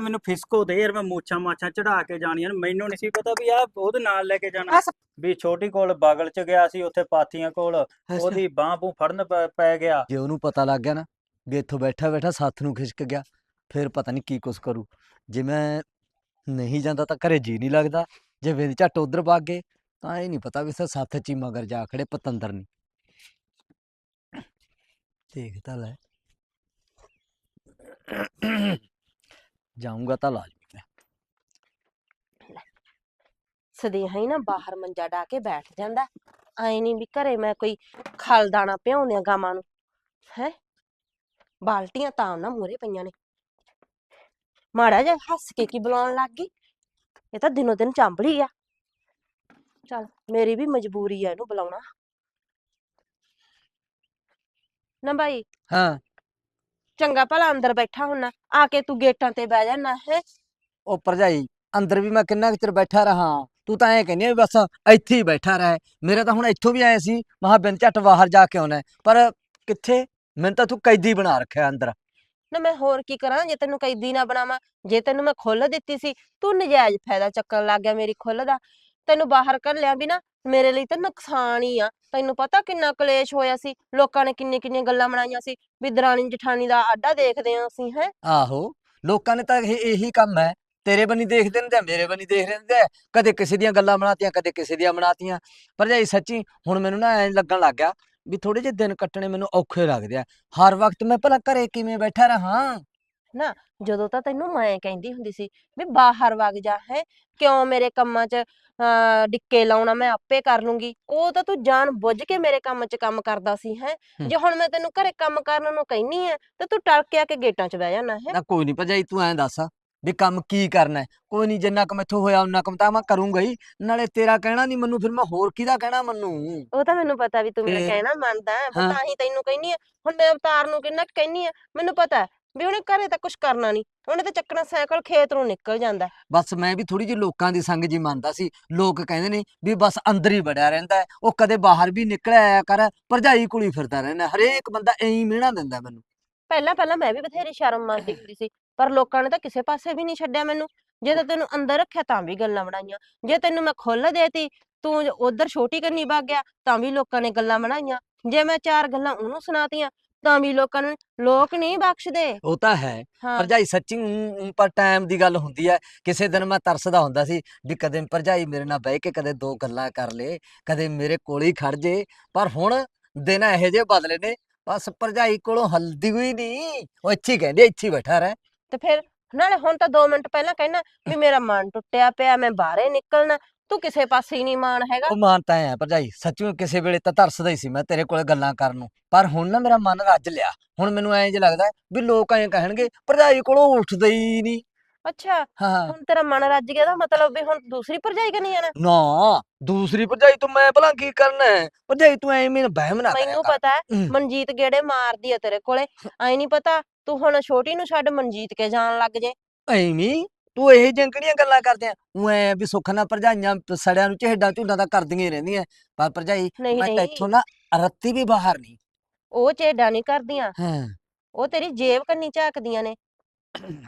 ਮੈਨੂੰ ਫਿਸਕੋ ਦੇ ਯਾਰ ਮੈਂ ਮੋਛਾਂ ਮਾਛਾਂ ਚੜਾ ਕੇ ਜਾਣੀਆਂ ਨੇ। ਮੈਨੂੰ ਨਹੀਂ ਸੀ ਪਤਾ ਵੀ ਆ ਉਹਦੇ ਨਾਲ ਲੈ ਕੇ ਜਾਣਾ। ਵੀ ਛੋਟੀ ਕੋਲ ਬਗਲ ਚ ਗਿਆ ਸੀ ਉੱਥੇ ਪਾਥੀਆਂ ਕੋਲ ਉਹਦੀ ਬਾਹ ਬੂ ਫੜਨ ਪੈ- ਪੈ ਗਿਆ। ਜੇ ਉਹਨੂੰ ਪਤਾ ਲੱਗ ਗਿਆ ਨਾ ਵੀ ਇੱਥੋਂ ਬੈਠਾ ਬੈਠਾ ਸੱਥ ਨੂੰ ਖਿਸਕ ਗਿਆ ਫਿਰ ਪਤਾ ਨਹੀਂ ਕੀ ਕੁਛ ਕਰੂ। ਜੇ ਮੈਂ ਨਹੀਂ ਜਾਂਦਾ ਤਾਂ ਘਰੇ ਜੀ ਨਹੀਂ ਲੱਗਦਾ। ਜੇ ਵਿੰਦ ਝੱਟ ਉਧਰ ਭੱਗ ਗਏ ਤਾਂ ਇਹ ਨਹੀਂ ਪਤਾ ਵੀ ਸੇ ਸੱਥ ਚ ਹੀ ਮਗਰ ਜਾ ਖੜੇ ਪਤੰਦਰ ਨਹੀਂ। ਦੇਖ ਤਾਂ ਲੈ। ਜਾਊਂਗਾ ਤਾਂ ਲਾਜ਼ਮੀ ਮੈਂ ਸਦੇਹਾ ਹੀ ਨਾ ਬਾਹਰ ਮੰਜਾ ਡਾ ਕੇ ਬੈਠ ਜਾਂਦਾ। ਐ ਨਹੀਂ ਵੀ ਘਰੇ ਮੈਂ ਕੋਈ ਖਲ ਦਾਣਾ ਪਿਆਉਂਦਿਆਂ ਗਾਵਾਂ ਨੂੰ ਹੈ? ਬਾਲਟੀਆਂ ਤਾਂ ਨਾ ਮੂਰੇ ਪਈਆਂ ਨੇ। ਮਾੜਾ ਜਿਹਾ ਹੱਸ ਕੇ ਕੀ ਬੁਲਾਉਣ ਲੱਗ ਗਈ? ਇਹ ਤਾਂ ਦਿਨੋ ਦਿਨ ਚਾਂਬੜੀ ਆ। ਚਲ ਮੇਰੀ ਵੀ ਮਜਬੂਰੀ ਆ ਇਹਨੂੰ ਬੁਲਾਉਣਾ। ਨਾ ਭਾਈ ਹਾਂ। ਚੰਗਾ ਭਲਾ ਅੰਦਰ ਬੈਠਾ ਹੁੰਨਾ ਆ ਕੇ ਤੂੰ ਗੇਟਾਂ ਤੇ ਬਹਿ ਜਾਣਾ ਹੈ? ਉਹ ਭਰਜਾਈ ਅੰਦਰ ਵੀ ਮੈਂ ਕਿੰਨਾ ਕੁ ਚਿਰ ਬੈਠਾ ਰਹਾ ਤੂੰ ਤਾਂ ਐਂ ਕਹਿੰਦੀ ਆ ਵੀ ਬਸ ਇੱਥੇ ਹੀ ਬੈਠਾ ਰਹਿ ਮੇਰਾ ਤਾਂ ਹੁਣ ਇੱਥੋਂ ਵੀ ਆਏ ਸੀ ਮਹਾ ਬਿਨ ਝੱਟ ਬਾਹਰ ਜਾ ਕੇ ਆਉਣਾ ਹੈ। ਪਰ ਕਿੱਥੇ? ਮੈਨੂੰ ਤਾਂ ਤੂੰ ਕੈਦੀ ਬਣਾ ਰੱਖਿਆ ਅੰਦਰ। ਨਾ ਮੈਂ ਹੋਰ ਕੀ ਕਰਾਂ ਜੇ ਤੈਨੂੰ ਕੈਦੀ ਨਾ ਬਣਾਵਾਂ ਜੇ ਤੈਨੂੰ ਮੈਂ ਖੁੱਲ ਦਿੱਤੀ ਸੀ ਤੂੰ ਨਜਾਇਜ਼ ਫਾਇਦਾ ਚੱਕਣ ਲੱਗ ਗਿਆ ਮੇਰੀ ਖੁੱਲ ਦਾ। ਤੈਨੂੰ ਬਾਹਰ ਕੱਢਿਆ ਵੀ ਨਾ ਮੇਰੇ ਲਈ ਤਾਂ ਨੁਕਸਾਨ ਹੀ ਆ। ਤੈਨੂੰ ਪਤਾ ਕਿੰਨਾ ਕਲੇਸ਼ ਹੋਇਆ ਸੀ? ਲੋਕਾਂ ਨੇ ਕਿੰਨੇ ਕਿੰਨੀਆਂ ਗੱਲਾਂ ਬਣਾਈਆਂ ਸੀ ਵੀ ਦਰਾਣੀ ਜਠਾਣੀ ਦਾ ਆਡਾ ਦੇਖਦੇ ਆ ਅਸੀਂ, ਹੈ? ਆਹੋ, ਲੋਕਾਂ ਨੇ ਤਾਂ ਇਹ, ਇਹੀ ਕੰਮ ਹੈ। ਤੇਰੇ ਬੰਨੀ ਦੇਖਦੇ ਨੇ ਤੇ ਮੇਰੇ ਬੰਨੀ ਦੇਖ ਰਹੇ ਨੇ ਕਦੇ ਕਿਸੇ ਦੀਆਂ ਗੱਲਾਂ ਬਣਾਤੀਆਂ, ਕਦੇ ਕਿਸੇ ਦੀਆਂ ਬਣਾਤੀਆਂ। ਭਰਜਾਈ, ਸੱਚੀ ਹੁਣ ਮੈਨੂੰ ਨਾ ਐਂ ਲੱਗਣ ਲੱਗ ਗਿਆ ਵੀ ਥੋੜੇ ਜਿਹੇ ਦਿਨ ਕੱਟਣੇ ਮੈਨੂੰ ਔਖੇ ਲੱਗਦੇ ਆ। ਹਰ ਵਕਤ ਮੈਂ ਭਲਾ ਘਰੇ ਕਿਵੇਂ ਬੈਠਾ ਰਹਾ? ਜਦੋਂ ਤਾਂ ਤੈਨੂੰ ਮੈਂ ਕਹਿੰਦੀ ਹੁੰਦੀ ਸੀ ਵੀ ਬਾਹਰ ਵਗ ਜਾ ਹੈ ਕਿਉਂ ਮੇਰੇ ਕੰਮਾਂ 'ਚ ਅਹ, ਡਿੱਕੇ ਲਾਉਣਾ ਮੈਂ ਆਪੇ ਕਰ ਲੂੰਗੀ। ਉਹ ਤਾਂ ਤੂੰ ਜਾਣ ਬੁੱਝ ਕੇ ਮੇਰੇ ਕੰਮ 'ਚ ਕੰਮ ਕਰਦਾ ਸੀ ਹੈ। ਜੇ ਹੁਣ ਮੈਂ ਤੈਨੂੰ ਘਰੇ ਕੰਮ ਕਰਨ ਨੂੰ ਕਹਿਨੀ ਆ ਤੇ ਤੂੰ ਟਲ ਕੇ ਆ ਕੇ ਗੇਟਾਂ 'ਚ ਬਹਿ ਜਾਣਾ ਹੈ। ਨਾ ਕੋਈ ਨਹੀਂ ਭਰਜਾਈ ਤੂੰ ਐਂ ਦੱਸ ਵੀ ਕੰਮ ਕੀ ਕਰਨਾ ਹੈ। ਕੋਈ ਨਹੀਂ ਜਿੰਨਾ ਕੁ ਮੈਥੋਂ ਹੋਇਆ ਉਹਨਾਂ ਕੰਮ ਤਾਂ ਮੈਂ ਕਰੂੰਗਾ ਹੀ। ਨਾਲੇ ਤੇਰਾ ਕਹਿਣਾ ਨਹੀਂ ਮੈਨੂੰ ਫਿਰ ਮੈਂ ਹੋਰ ਕਿਹਦਾ ਕਹਿਣਾ ਮੰਨੂ? ਉਹ ਤਾਂ ਮੈਨੂੰ ਪਤਾ ਵੀ ਤੂੰ ਮੇਰਾ ਤੇ- ਕਹਿਣਾ ਮੰਨਦਾ ਹੈ ਹਾਂ। ਪਰ ਤਾਂ ਹੀ ਤੈਨੂੰ ਕਹਿਨੀ ਆ। ਹੁਣ ਮੈਂ ਅਵਤਾਰ ਨੂੰ ਕਿੰਨਾ ਕੁ ਕਹਿਨੀ ਆ ਮੈਨੂੰ ਪਤਾ ਹੈ ਵੀ ਉਹਨੇ ਘਰੇ ਤਾਂ ਕੁਝ ਕਰਨਾ ਨਹੀਂ ਉਹਨੇ ਤਾਂ ਚੱਕਣਾ ਸਾਈਕਲ ਖੇਤ ਨੂੰ ਨਿਕਲ ਜਾਂਦਾ। ਬਸ ਮੈਂ ਵੀ ਥੋੜੀ ਜਿਹੀ ਲੋਕਾਂ ਦੀ ਸੰਗ ਜੀ ਮੰਨਦਾ ਸੀ ਲੋਕ ਕਹਿੰਦੇ ਨੇ ਵੀ ਬਸ ਅੰਦਰ ਹੀ ਵੜਿਆ ਰਹਿੰਦਾ ਹੈ ਉਹ ਕਦੇ ਬਾਹਰ ਵੀ ਨਿਕਲ ਆਇਆ ਕਰ ਭਰਜਾਈ ਕੋਲ ਫਿਰਦਾ ਰਹਿੰਦਾ ਹਰੇਕ ਬੰਦਾ ਐਂ ਹੀ ਮਿਹਣਾ ਦਿੰਦਾ ਮੈਨੂੰ ਪਹਿਲਾਂ ਪਹਿਲਾਂ ਮੈਂ ਵੀ ਬਥੇਰੀ ਸ਼ਰਮ ਮੰਨਦੀ ਹੁੰਦੀ ਸੀ ਪਰ ਲੋਕਾਂ ਨੇ ਤਾਂ ਕਿਸੇ ਪਾਸੇ ਵੀ ਨਹੀਂ ਛੱਡਿਆ ਮੈਨੂੰ ਜੇ ਤਾਂ ਤੈਨੂੰ ਅੰਦਰ ਰੱਖਿਆ ਤਾਂ ਵੀ ਗੱਲਾਂ ਬਣਾਈਆਂ ਜੇ ਤੈਨੂੰ ਮੈਂ ਖੁੱਲ ਦੇਤੀ ਤੂੰ ਉਧਰ ਛੋਟੀ ਕਰਨੀ ਵਗ ਗਿਆ ਤਾਂ ਵੀ ਲੋਕਾਂ ਨੇ ਗੱਲਾਂ ਬਣਾਈਆਂ ਜੇ ਮੈਂ ਚਾਰ ਗੱਲਾਂ ਉਹਨੂੰ ਸੁਣਾਤੀਆਂ ਤਾਂ ਵੀ ਲੋਕਾਂ ਨੂੰ ਲੋਕ ਨਹੀਂ ਬਖਸ਼ਦੇ। ਉਹ ਤਾਂ ਹੈ ਹਾਂ। ਭਰਜਾਈ ਸੱਚੀ ਊਂ- ਊਂ ਪਰ ਟਾਈਮ ਦੀ ਗੱਲ ਹੁੰਦੀ ਹੈ ਕਿਸੇ ਦਿਨ ਮੈਂ ਤਰਸਦਾ ਹੁੰਦਾ ਸੀ ਵੀ ਕਦੇ ਭਰਜਾਈ ਮੇਰੇ ਨਾਲ ਬਹਿ ਕੇ ਕਦੇ ਦੋ ਗੱਲਾਂ ਕਰ ਲੇ ਕਦੇ ਮੇਰੇ ਕੋਲ ਹੀ ਖੜ ਜੇ ਪਰ ਹੁਣ ਦਿਨ ਇਹੋ ਜਿਹੇ ਬਦਲੇ ਨੇ ਬਸ ਭਰਜਾਈ ਕੋਲੋਂ ਹਲਦੀ ਹੋਈ ਨਹੀਂ ਉਹ ਇੱਥੇ ਹੀ ਕਹਿੰਦੀ ਇੱਥੇ ਹੀ ਬੈਠਾ ਰਹਿ। ਤੇ ਫਿਰ ਨਾਲੇ ਹੁਣ ਤਾਂ 2 ਮਿੰਟ ਪਹਿਲਾਂ ਕਹਿਣਾ ਵੀ ਮੇਰਾ ਮਨ ਟੁੱਟਿਆ ਪਿਆ ਮੈਂ ਬਾਹਰੇ ਨਿਕਲਣਾ ਤੂੰ ਕਿਸੇ ਪਾਸੇ ਹੀ ਨਹੀਂ ਮਾਨ ਹੈਗਾ। ਉਹ ਮਾਨਤਾ ਹੈ ਭਰਜਾਈ ਸੱਚੀ ਕਿਸੇ ਵੇਲੇ ਤਾਂ ਤਰਸਦਾ ਹੀ ਸੀ ਮੈਂ ਤੇਰੇ ਕੋਲੇ ਗੱਲਾਂ ਕਰਨ ਨੂੰ। ਪਰ ਹੁਣ ਨਾ ਮੇਰਾ ਮਨ ਰੱਜ ਲਿਆ। ਹੁਣ ਮੈਨੂੰ ਐਂ ਜਿਹਾ ਲੱਗਦਾ ਵੀ ਲੋਕ ਐਂ ਕਹਿਣਗੇ ਭਰਜਾਈ ਕੋਲੋਂ ਉੱਠਦਾ ਹੀ ਨਹੀਂ। ਅੱਛਾ ਹਾਂ। ਹੁਣ ਤੇਰਾ ਮਨ ਰੱਜ ਗਿਆ ਦਾ ਮਤਲਬ ਵੀ ਹੁਣ ਦੂਸਰੀ ਭਰਜਾਈ ਕਰਨੀ ਜਾਣਾ? ਨਾ ਦੂਸਰੀ ਭਰਜਾਈ ਤੋਂ ਮੈਂ ਭਲਾ ਕੀ ਕਰਨਾ ਹੈ? ਭਰਜਾਈ ਤੂੰ ਐਵੇਂ ਮੈਨੂੰ ਵਹਿਮ ਨਾ ਮੈਨੂੰ ਪਤਾ ਹੈ। ਮਨਜੀਤ ਗੇੜੇ ਮਾਰਦੀ ਆ ਤੇਰੇ ਕੋਲੇ। ਐ ਨਹੀਂ ਪਤਾ ਤੂੰ ਹੁਣ ਛੋਟੀ ਨੂੰ ਛੱਡ ਮਨਜੀਤ ਕੇ ਜਾਣ ਲੱਗ ਜੇ। ਐਵੇਂ? ਤੂੰ ਇਹ ਜੰਕੜੀਆਂ ਗੱਲਾਂ ਕਰਦੇ ਆ? ਉਹ ਐ ਵੀ ਸੁੱਖ ਨਾਲ ਭਰਜਾਈਆਂ ਸੜਿਆਂ ਨੂੰ ਝੇਡਾਂ ਝੁੱਡਾਂ ਤਾਂ ਕਰਦੀਆਂ ਹੀ ਰਹਿੰਦੀਆਂ। ਪਰ ਭਰਜਾਈ ਨਹੀਂ ਮੈਂ ਤਾਂ ਨਹੀਂ। ਇੱਥੋਂ ਨਾ ਰੱਤੀ ਵੀ ਬਾਹਰ ਨਹੀਂ। ਉਹ ਝੇਡਾਂ ਨਹੀਂ ਕਰਦੀਆਂ। ਹਾਂ। ਉਹ ਤੇਰੀ ਜੇਬ ਕੰਨੀ ਝਾਕਦੀਆਂ ਨੇ।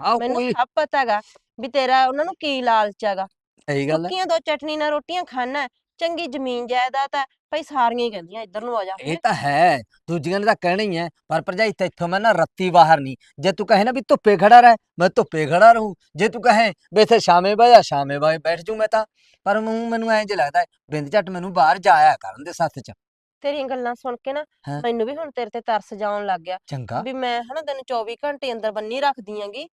ਆਹ ਮੈਨੂੰ ਕੋਈ ਸਭ ਪਤਾ ਹੈਗਾ ਵੀ ਤੇਰਾ ਉਹਨਾਂ ਨੂੰ ਕੀ ਲਾਲਚ ਹੈਗਾ। ਸਹੀ ਗੱਲ ਹੈ ਸੁੱਕੀਆਂ ਦੋ ਚਟਨੀ ਨਾਲ ਰੋਟੀਆਂ ਖਾਣਾ ਚੰਗੀ ਜ਼ਮੀਨ ਜਾਇਦਾਦ ਹੈ ਭਈ ਸਾਰੀਆਂ ਹੀ ਕਹਿੰਦੀਆਂ ਇੱਧਰ ਨੂੰ ਆ ਜਾ ਇਹ ਤਾਂ ਹੈ ਦੂਜੀਆਂ ਨੇ ਤਾਂ ਕਹਿਣਾ ਹੀ ਹੈ ਪਰ ਭਰਜਾਈ ਤੇ ਇੱਥੋਂ ਮੈਂ ਨਾ ਰੱਤੀ ਬਾਹਰ ਨਹੀਂ। ਜੇ ਤੂੰ ਕਹੇ ਨਾ ਵੀ ਧੁੱਪੇ ਖੜਾ ਰਹਿ ਮੈਂ ਧੁੱਪੇ ਖੜਾ ਰਹੂੰ। ਜੇ ਤੂੰ ਕਹੇ ਵੀ ਇੱਥੇ ਸ਼ਾਮੇ ਬਹਿ ਜਾ ਸ਼ਾਮੇ ਬਹਿ ਬੈਠ ਜੂ ਮੈਂ ਤਾਂ। ਪਰ ਮੈਨੂੰ ਮੈਨੂੰ ਐਂ ਜਿਹਾ ਲੱਗਦਾ ਹੈ, ਬਿੰਦ ਝੱਟ ਮੈਨੂੰ ਬਾਹਰ ਜਾਇਆ ਕਰਨ ਦੇ ਸੱਥ ਚ। ਤੇਰੀਆਂ ਗੱਲਾਂ ਸੁਣ ਕੇ ਨਾ ਹਾਂ। ਮੈਨੂੰ ਵੀ ਹੁਣ ਤੇਰੇ ਤੇ ਤਰਸ ਜਾਉਣ ਲੱਗ ਗਿਆ ਚੰਗਾ। ਵੀ ਮੈਂ ਹਨਾ ਤੈਨੂੰ 24 ਘੰਟੇ ਅੰਦਰ ਬੰਨੀ ਰੱਖਦੀ ਆਂਗੀ।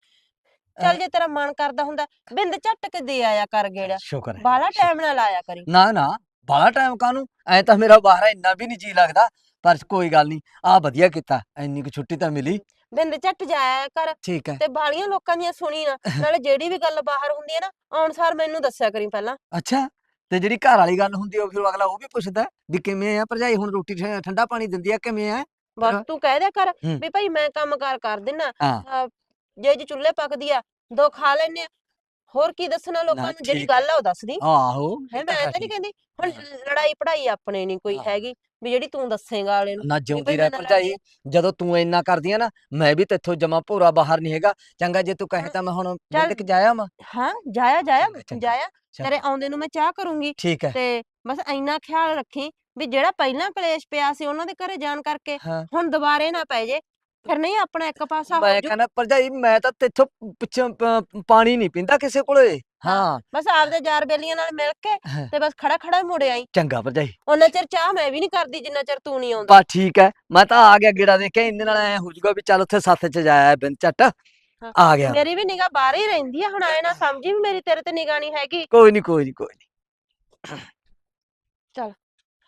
ਚੱਲ ਜੇ ਤੇਰਾ ਮਨ ਕਰਦਾ ਹੁੰਦਾ ਬਿੰਦ ਝੱਟ ਕੇ ਦੇ ਆਇਆ ਕਰ ਗੇੜਾ। ਸ਼ੁਕਰ ਹੈ ਬਾਲਾ ਟਾਈਮ ਨਾਲ ਆਇਆ ਕਰੀ। ਨਾ ਨਾ। ਬਾਹਲਾ ਟਾਈਮ ਕਾਹਨੂੰ? ਐ ਤਾਂ ਮੇਰਾ ਬਾਹਰ ਇੰਨਾ ਵੀ ਨਹੀਂ ਜੀ ਲੱਗਦਾ ਪਰ ਕੋਈ ਗੱਲ ਨਹੀਂ ਆ ਵਧੀਆ ਕੀਤਾ ਇੰਨੀ ਕੁ ਛੁੱਟੀ ਤਾਂ ਮਿਲੀ। ਬਿੰਦ ਝੱਟ ਜਾਇਆ ਕਰ ਠੀਕ ਹੈ। ਤੇ ਬਾਲੀਆਂ ਲੋਕਾਂ ਦੀਆਂ ਸੁਣੀ ਨਾ ਨਾਲੇ ਜਿਹੜੀ ਵੀ ਗੱਲ ਬਾਹਰ ਹੁੰਦੀ ਹੈ ਨਾ ਆਉਣ ਸਾਰ ਮੈਨੂੰ ਦੱਸਿਆ ਕਰੀ ਪਹਿਲਾਂ। ਅੱਛਾ ਤੇ ਜਿਹੜੀ ਘਰ ਵਾਲੀ ਗੱਲ ਹੁੰਦੀ ਉਹ ਫਿਰ ਅਗਲਾ ਉਹ ਵੀ ਪੁੱਛਦਾ ਵੀ ਕਿਵੇਂ ਆ ਭਰਜਾਈ ਹੁਣ ਰੋਟੀ ਠੰਡਾ ਪਾਣੀ ਦਿੰਦੀ ਆ ਕਿਵੇਂ ਆ? ਬਸ। ਤੂੰ ਕਹਿ ਦਿਆ ਕਰ। ਵੀ ਭਾਈ ਮੈਂ ਕੰਮ ਕਾਰ ਕਰ ਦਿੰਨਾ ਜੇ ਜੇ ਚੁੱਲ੍ਹੇ ਪੱਕਦੀ ਆ ਦੋ ਖਾ ਲੈਨੇ ਆ ਹੋਰ ਕੀ ਦੱਸਣਾ ਲੋਕਾਂ ਨਾ, ਨੂੰ ਜਿਹੜੀ ਠੀਕ। ਗੱਲ ਆ ਉਹ ਦੱਸਦੀ ਆਹੋ ਹੈ ਮੈਂ ਤਾਂ ਨਹੀਂ। ਕਹਿੰਦੀ ਹੁਣ। ਲੜਾਈ ਪੜਾਈ ਆਪਣੇ ਨਹੀਂ ਕੋਈ ਹਾਂ। ਹੈਗੀ ਵੀ ਜਿਹੜੀ ਤੂੰ ਦੱਸੇਗਾ ਵਾਲੇ ਨੂੰ ਨਾ ਜਿਉਂਦੀ ਰਹਿ ਮੈਂ ਨਾਲ ਭਰਜਾਈ ਜਦੋਂ ਤੂੰ ਇੰਨਾ ਕਰਦੀ ਆ ਨਾ ਮੈਂ ਵੀ ਤੇਥੋਂ ਜਮਾ ਭੋਰਾ ਬਾਹਰ ਨਹੀਂ ਹੈਗਾ ਚੰਗਾ ਜੇ ਤੂੰ ਕਹੇ ਤਾਂ ਮੈਂ ਹੁਣ ਚੱਲ। ਬਿੰਦਕ ਜਾਇਆ ਮੈਂ ਹਾਂ ਜਾਇਆ ਜਾਇਆ ਚੰਗਾ, ਜਾਇਆ ਚੰਗਾ। ਤੇਰੇ ਆਉਂਦੇ ਨੂੰ ਮੈਂ ਚਾਹ ਕਰੂੰਗੀ ਠੀਕ ਹੈ ਤੇ ਬਸ ਇੰਨਾ ਖਿਆਲ ਰੱਖੀ ਵੀ ਜਿਹੜਾ ਪਹਿਲਾਂ ਕਲੇਸ਼ ਪਿਆ ਸੀ ਉਹਨਾਂ ਦੇ ਘਰੇ ਜਾਣ ਕਰਕੇ ਹਾਂ ਹੁਣ ਦੁਬਾਰੇ ਨਾ ਪੈ ਜੇ ਫਿਰ ਨਹੀਂ ਆਪਣਾ ਇੱਕ ਪਾਸਾ ਹੋ ਮੈਂ ਜੂ। ਕਹਿੰਦਾ ਭਰਜਾਈ ਮੈਂ ਤਾਂ ਤੇਥੋਂ ਪਿੱਛੋਂ ਪ- ਪਾਣੀ ਨਹੀਂ ਪੀਂਦਾ ਕਿਸੇ ਕੋਲੇ। ਹਾਂ ਬਸ ਆਪਦੇ ਯਾਰ ਬੇਲੀਆਂ ਨਾਲ ਮਿਲ ਕੇ ਹਾਂ। ਤੇ ਬਸ ਖੜਾ ਖੜਾ ਮੁੜ ਆਈ। ਚੰਗਾ ਭਰਜਾਈ। ਉਹਨਾਂ ਚਿਰ ਚਾਹ ਮੈਂ ਵੀ ਨਹੀਂ ਕਰਦੀ ਜਿੰਨਾ ਚਿਰ ਤੂੰ ਨਹੀਂ ਆਉਂਦਾ। ਬਾ ਠੀਕ ਹੈ ਮੈਂ ਤਾਂ ਆ ਗਿਆ ਗੇੜਾ ਦੇ ਕੇ ਇੰਨੇ ਨਾਲ ਐ ਹੋ ਜਾਊਗਾ ਵੀ ਚੱਲ ਉੱਥੇ ਸੱਥ ਚ ਜਾਇਆ ਬਿੰਦ ਝੱਟ। ਆ ਗਿਆ। ਮੇਰੀ ਵੀ ਨਿਗਾਹ ਬਾਹਰ ਹੀ ਰਹਿੰਦੀ ਆ ਹੁਣ ਆਏ ਨਾ ਸਮਝੀ ਵੀ ਮੇਰੀ ਤੇਰੇ ਤੇ ਨਿਗਾਹ ਨਹੀਂ ਹੈਗੀ। ਕੋਈ ਨਹੀਂ ਕੋਈ ਨਹੀਂ ਕੋਈ ਨੀ।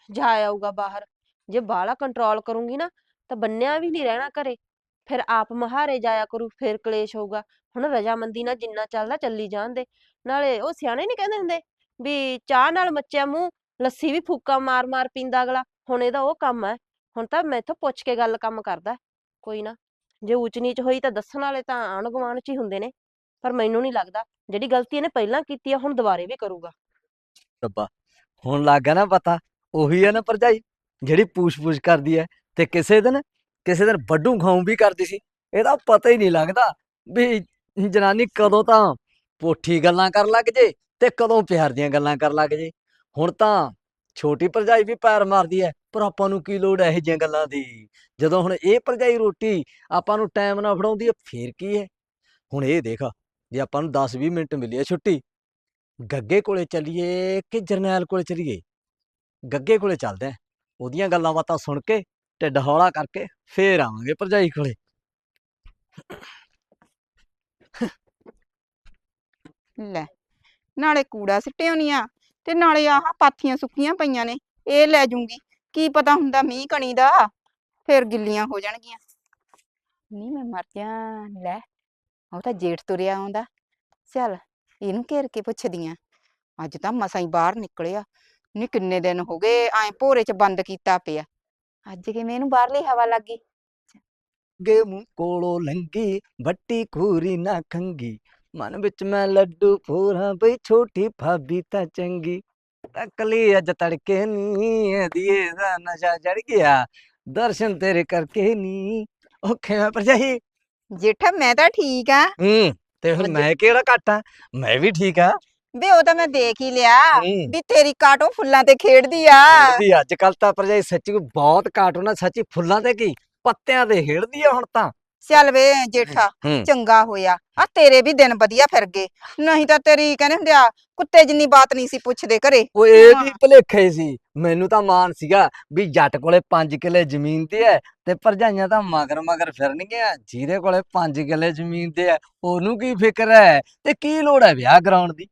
ਜਾ ਆਊਗਾ ਬਾਹਰ। ਜੇ ਬਾਹਲਾ ਕੰਟਰੋਲ ਕਰੂੰਗੀ ਨਾ ਤਾਂ ਬੰਨਿਆ ਵੀ ਨਹੀਂ ਰਹਿਣਾ ਘਰੇ। ਫਿਰ ਆਪ ਮਹਾਰੇ ਜਾਇਆ ਕਰੂ, ਫਿਰ ਕਲੇਸ਼ ਹੋਊਗਾ। ਹੁਣ ਰਜਾਮੰਦੀ ਨਾਲ ਜਿੰਨਾ ਚੱਲਦਾ ਚੱਲੀ ਜਾਣ ਦੇ। ਨਾਲੇ ਉਹ ਸਿਆਣੇ ਨਹੀਂ ਕਹਿੰਦੇ ਹੁੰਦੇ ਵੀ ਚਾਹ ਨਾਲ ਮੱਚਿਆ ਮੂੰਹ, ਲੱਸੀ ਵੀ ਫੂਕਾ ਮਾਰ ਮਾਰ ਪੀਂਦਾ ਅਗਲਾ। ਹੁਣ ਇਹਦਾ ਉਹ ਕੰਮ ਹੈ। ਹੁਣ ਤਾਂ ਮੈਥੋਂ ਪੁੱਛ ਕੇ ਗੱਲ ਕੰਮ ਕਰਦਾ। ਕੋਈ ਨਾ, ਜੇ ਊਚ ਨੀਚ ਹੋਈ ਤਾਂ ਦੱਸਣ ਵਾਲੇ ਤਾਂ ਆਣ ਗੁਆਂਢ ਚ ਹੀ ਹੁੰਦੇ ਨੇ। ਪਰ ਮੈਨੂੰ ਨਹੀਂ ਲੱਗਦਾ। ਜਿਹੜੀ ਗਲਤੀ ਇਹਨੇ ਪਹਿਲਾਂ ਕੀਤੀ ਆ, ਹੁਣ ਦੁਬਾਰੇ ਵੀ ਕਰੂਗਾ। ਰੱਬਾ, ਹੁਣ ਲੱਗ ਗਿਆ ਨਾ ਪਤਾ। ਉਹੀ ਹੈ ਨਾ ਭਰਜਾਈ, ਜਿਹੜੀ ਪੂਛ-ਪੂਛ ਕਰਦੀ ਹੈ। ਤੇ ਕਿਸੇ ਦਿਨ ਕਿਸੇ ਦਿਨ ਵੱਡੂ ਖਾਉਂ ਵੀ ਕਰਦੀ ਸੀ। ਇਹਦਾ ਪਤਾ ਹੀ ਨਹੀਂ ਲੱਗਦਾ ਵੀ ਜਨਾਨੀ ਕਦੋਂ ਤਾਂ ਪੋਠੀ ਗੱਲਾਂ ਕਰਨ ਲੱਗ ਜੇ ਤੇ ਕਦੋਂ ਪਿਆਰ ਦੀਆਂ ਗੱਲਾਂ ਕਰਨ ਲੱਗ ਜੇ। ਹੁਣ ਤਾਂ ਛੋਟੀ ਭਰਜਾਈ ਵੀ ਪੈਰ ਮਾਰਦੀ ਹੈ ਪਰ ਆਪਾਂ ਨੂੰ ਕੀ ਲੋੜ ਹੈ ਇਹ ਜਿਹੀਆਂ ਗੱਲਾਂ ਦੀ? ਜਦੋਂ ਹੁਣ ਇਹ ਭਰਜਾਈ ਰੋਟੀ ਆਪਾਂ ਨੂੰ ਟਾਈਮ ਨਾਲ ਫੜਾਉਂਦੀ ਹੈ ਫੇਰ ਕੀ ਹੈ ਹੁਣ ਇਹ ਦੇਖ, ਜੇ ਆਪਾਂ ਨੂੰ 10-20 ਮਿੰਟ ਮਿਲੀ ਹੈ ਛੁੱਟੀ, ਗੱਗੇ ਕੋਲੇ ਚੱਲੀਏ ਕਿ ਜਰਨੈਲ ਕੋਲੇ ਚੱਲੀਏ? ਗੱਗੇ ਕੋਲੇ ਚੱਲਦੇ ਆਂ। ਉਹਦੀਆਂ ਗੱਲਾਂ ਬਾਤਾਂ ਸੁਣ ਕੇ ਢਿੱਡ ਹੌਲਾ ਕਰਕੇ ਫੇਰ ਆਵਾਂਗੇ ਭਰਜਾਈ ਕੋਲੇ। ਲੈ ਨਾਲੇ ਕੂੜਾ ਸਿੱਟੇ ਆ ਤੇ ਨਾਲੇ ਆਹ ਪਾਥੀਆਂ ਸੁੱਕੀਆਂ ਪਈਆਂ ਨੇ ਇਹ ਲੈ ਜੂੰਗੀ ਕੀ ਪਤਾ ਹੁੰਦਾ ਮੀਂਹ ਕਣੀ ਦਾ ਫਿਰ ਗਿੱਲੀਆਂ ਹੋ ਜਾਣਗੀਆਂ। ਨਹੀਂ ਮੈਂ ਮਰ ਜਾ ਲੈ ਉਹ ਤਾਂ ਜੇਠ ਤੁਰਿਆ ਆਉਂਦਾ ਚੱਲ ਇਹਨੂੰ ਘੇਰ ਕੇ ਪੁੱਛਦੀ ਆਂ ਅੱਜ ਤਾਂ ਮਸਾਂ ਹੀ ਬਾਹਰ ਨਿਕਲਿਆ ਨਹੀਂ ਕਿੰਨੇ ਦਿਨ ਹੋ ਗਏ ਐਂ ਭੋਰੇ ਚ ਬੰਦ ਕੀਤਾ ਪਿਆ। ਅੱਜ ਕਿਵੇਂ ਇਹਨੂੰ ਬਾਹਰਲੀ ਹਵਾ ਲੱਗ? ਗਈ ਗੇ ਮੂੰਹ ਕੋਲੋਂ ਲੰਗੀ ਵੱਟੀ ਖੂਰੀ ਨਾ ਖੰਗੀ। ਮਨ ਵਿੱਚ ਮੈਂ ਲੱਡੂ ਫੋਰਾਂ ਬਈ ਛੋਟੀ ਭਾਬੀ ਤਾਂ ਚੰਗੀ। ਅਕਲੀ ਅੱਜ ਤੜਕੇ ਨੀ ਦੀਏ ਦਾ ਨਸ਼ਾ ਚੜ ਗਿਆ। ਦਰਸ਼ਨ ਤੇਰੇ ਕਰਕੇ ਨੀ ਓਕੇ ਮੈਂ ਭਰਜਾਈ। ਜੇਠਾ ਮੈਂ ਤਾਂ ਠੀਕ ਆ। ਹੂੰ ਤੇ ਮੈਂ ਕਿਹੜਾ ਘੱਟ ਮੈਂ ਵੀ ਠੀਕ ਆ। ਵੇ ਉਹ ਤਾਂ ਮੈਂ ਦੇਖ ਹੀ ਲਿਆ ਹੂੰ। ਵੀ ਤੇਰੀ ਕਾਟੋ ਫੁੱਲਾਂ ਤੇ ਖੇਡਦੀ ਆ। ਖੇਡਦੀ ਅੱਜ ਕੱਲ ਤਾਂ ਭਰਜਾਈ ਸੱਚੀ ਕੋਈ ਬਹੁਤ ਕਾਰਟੂਨ ਆ ਸੱਚੀ ਫੁੱਲਾਂ ਤੇ ਕੀ? ਪੱਤਿਆਂ ਤੇ ਖੇਡਦੀ ਆ ਹੁਣ ਤਾਂ। ਚੱਲ ਵੇ ਜੇਠਾ ਹੂੰ। ਚੰਗਾ ਹੋਇਆ। ਆ ਤੇਰੇ ਵੀ ਦਿਨ ਵਧੀਆ ਫਿਰ ਗਏ। ਨਹੀਂ ਤਾਂ ਤੇਰੀ ਕਹਿੰਦੇ ਹੁੰਦੇ ਆ ਕੁੱਤੇ ਜਿੰਨੀ ਬਾਤ ਨਹੀਂ ਸੀ ਪੁੱਛਦੇ ਘਰੇ। ਉਹ ਇਹ। ਵੀ ਭੁਲੇਖੇ ਸੀ। ਮੈਨੂੰ ਤਾਂ ਮਾਨ ਸੀਗਾ ਵੀ ਜੱਟ ਕੋਲੇ 5 ਕਿੱਲੇ ਜ਼ਮੀਨ ਤੇ ਹੈ ਤੇ ਭਰਜਾਈਆਂ ਤਾਂ ਮਗਰ ਮਗਰ ਫਿਰਨਗੀਆਂ। ਜਿਹਦੇ ਕੋਲੇ 5 ਕਿੱਲੇ ਜ਼ਮੀਨ ਤੇ ਹੈ ਉਹਨੂੰ ਕੀ ਫਿਕਰ ਹੈ ਤੇ ਕੀ ਲੋੜ ਹੈ ਵਿਆਹ ਕਰਾਉਣ ਦੀ?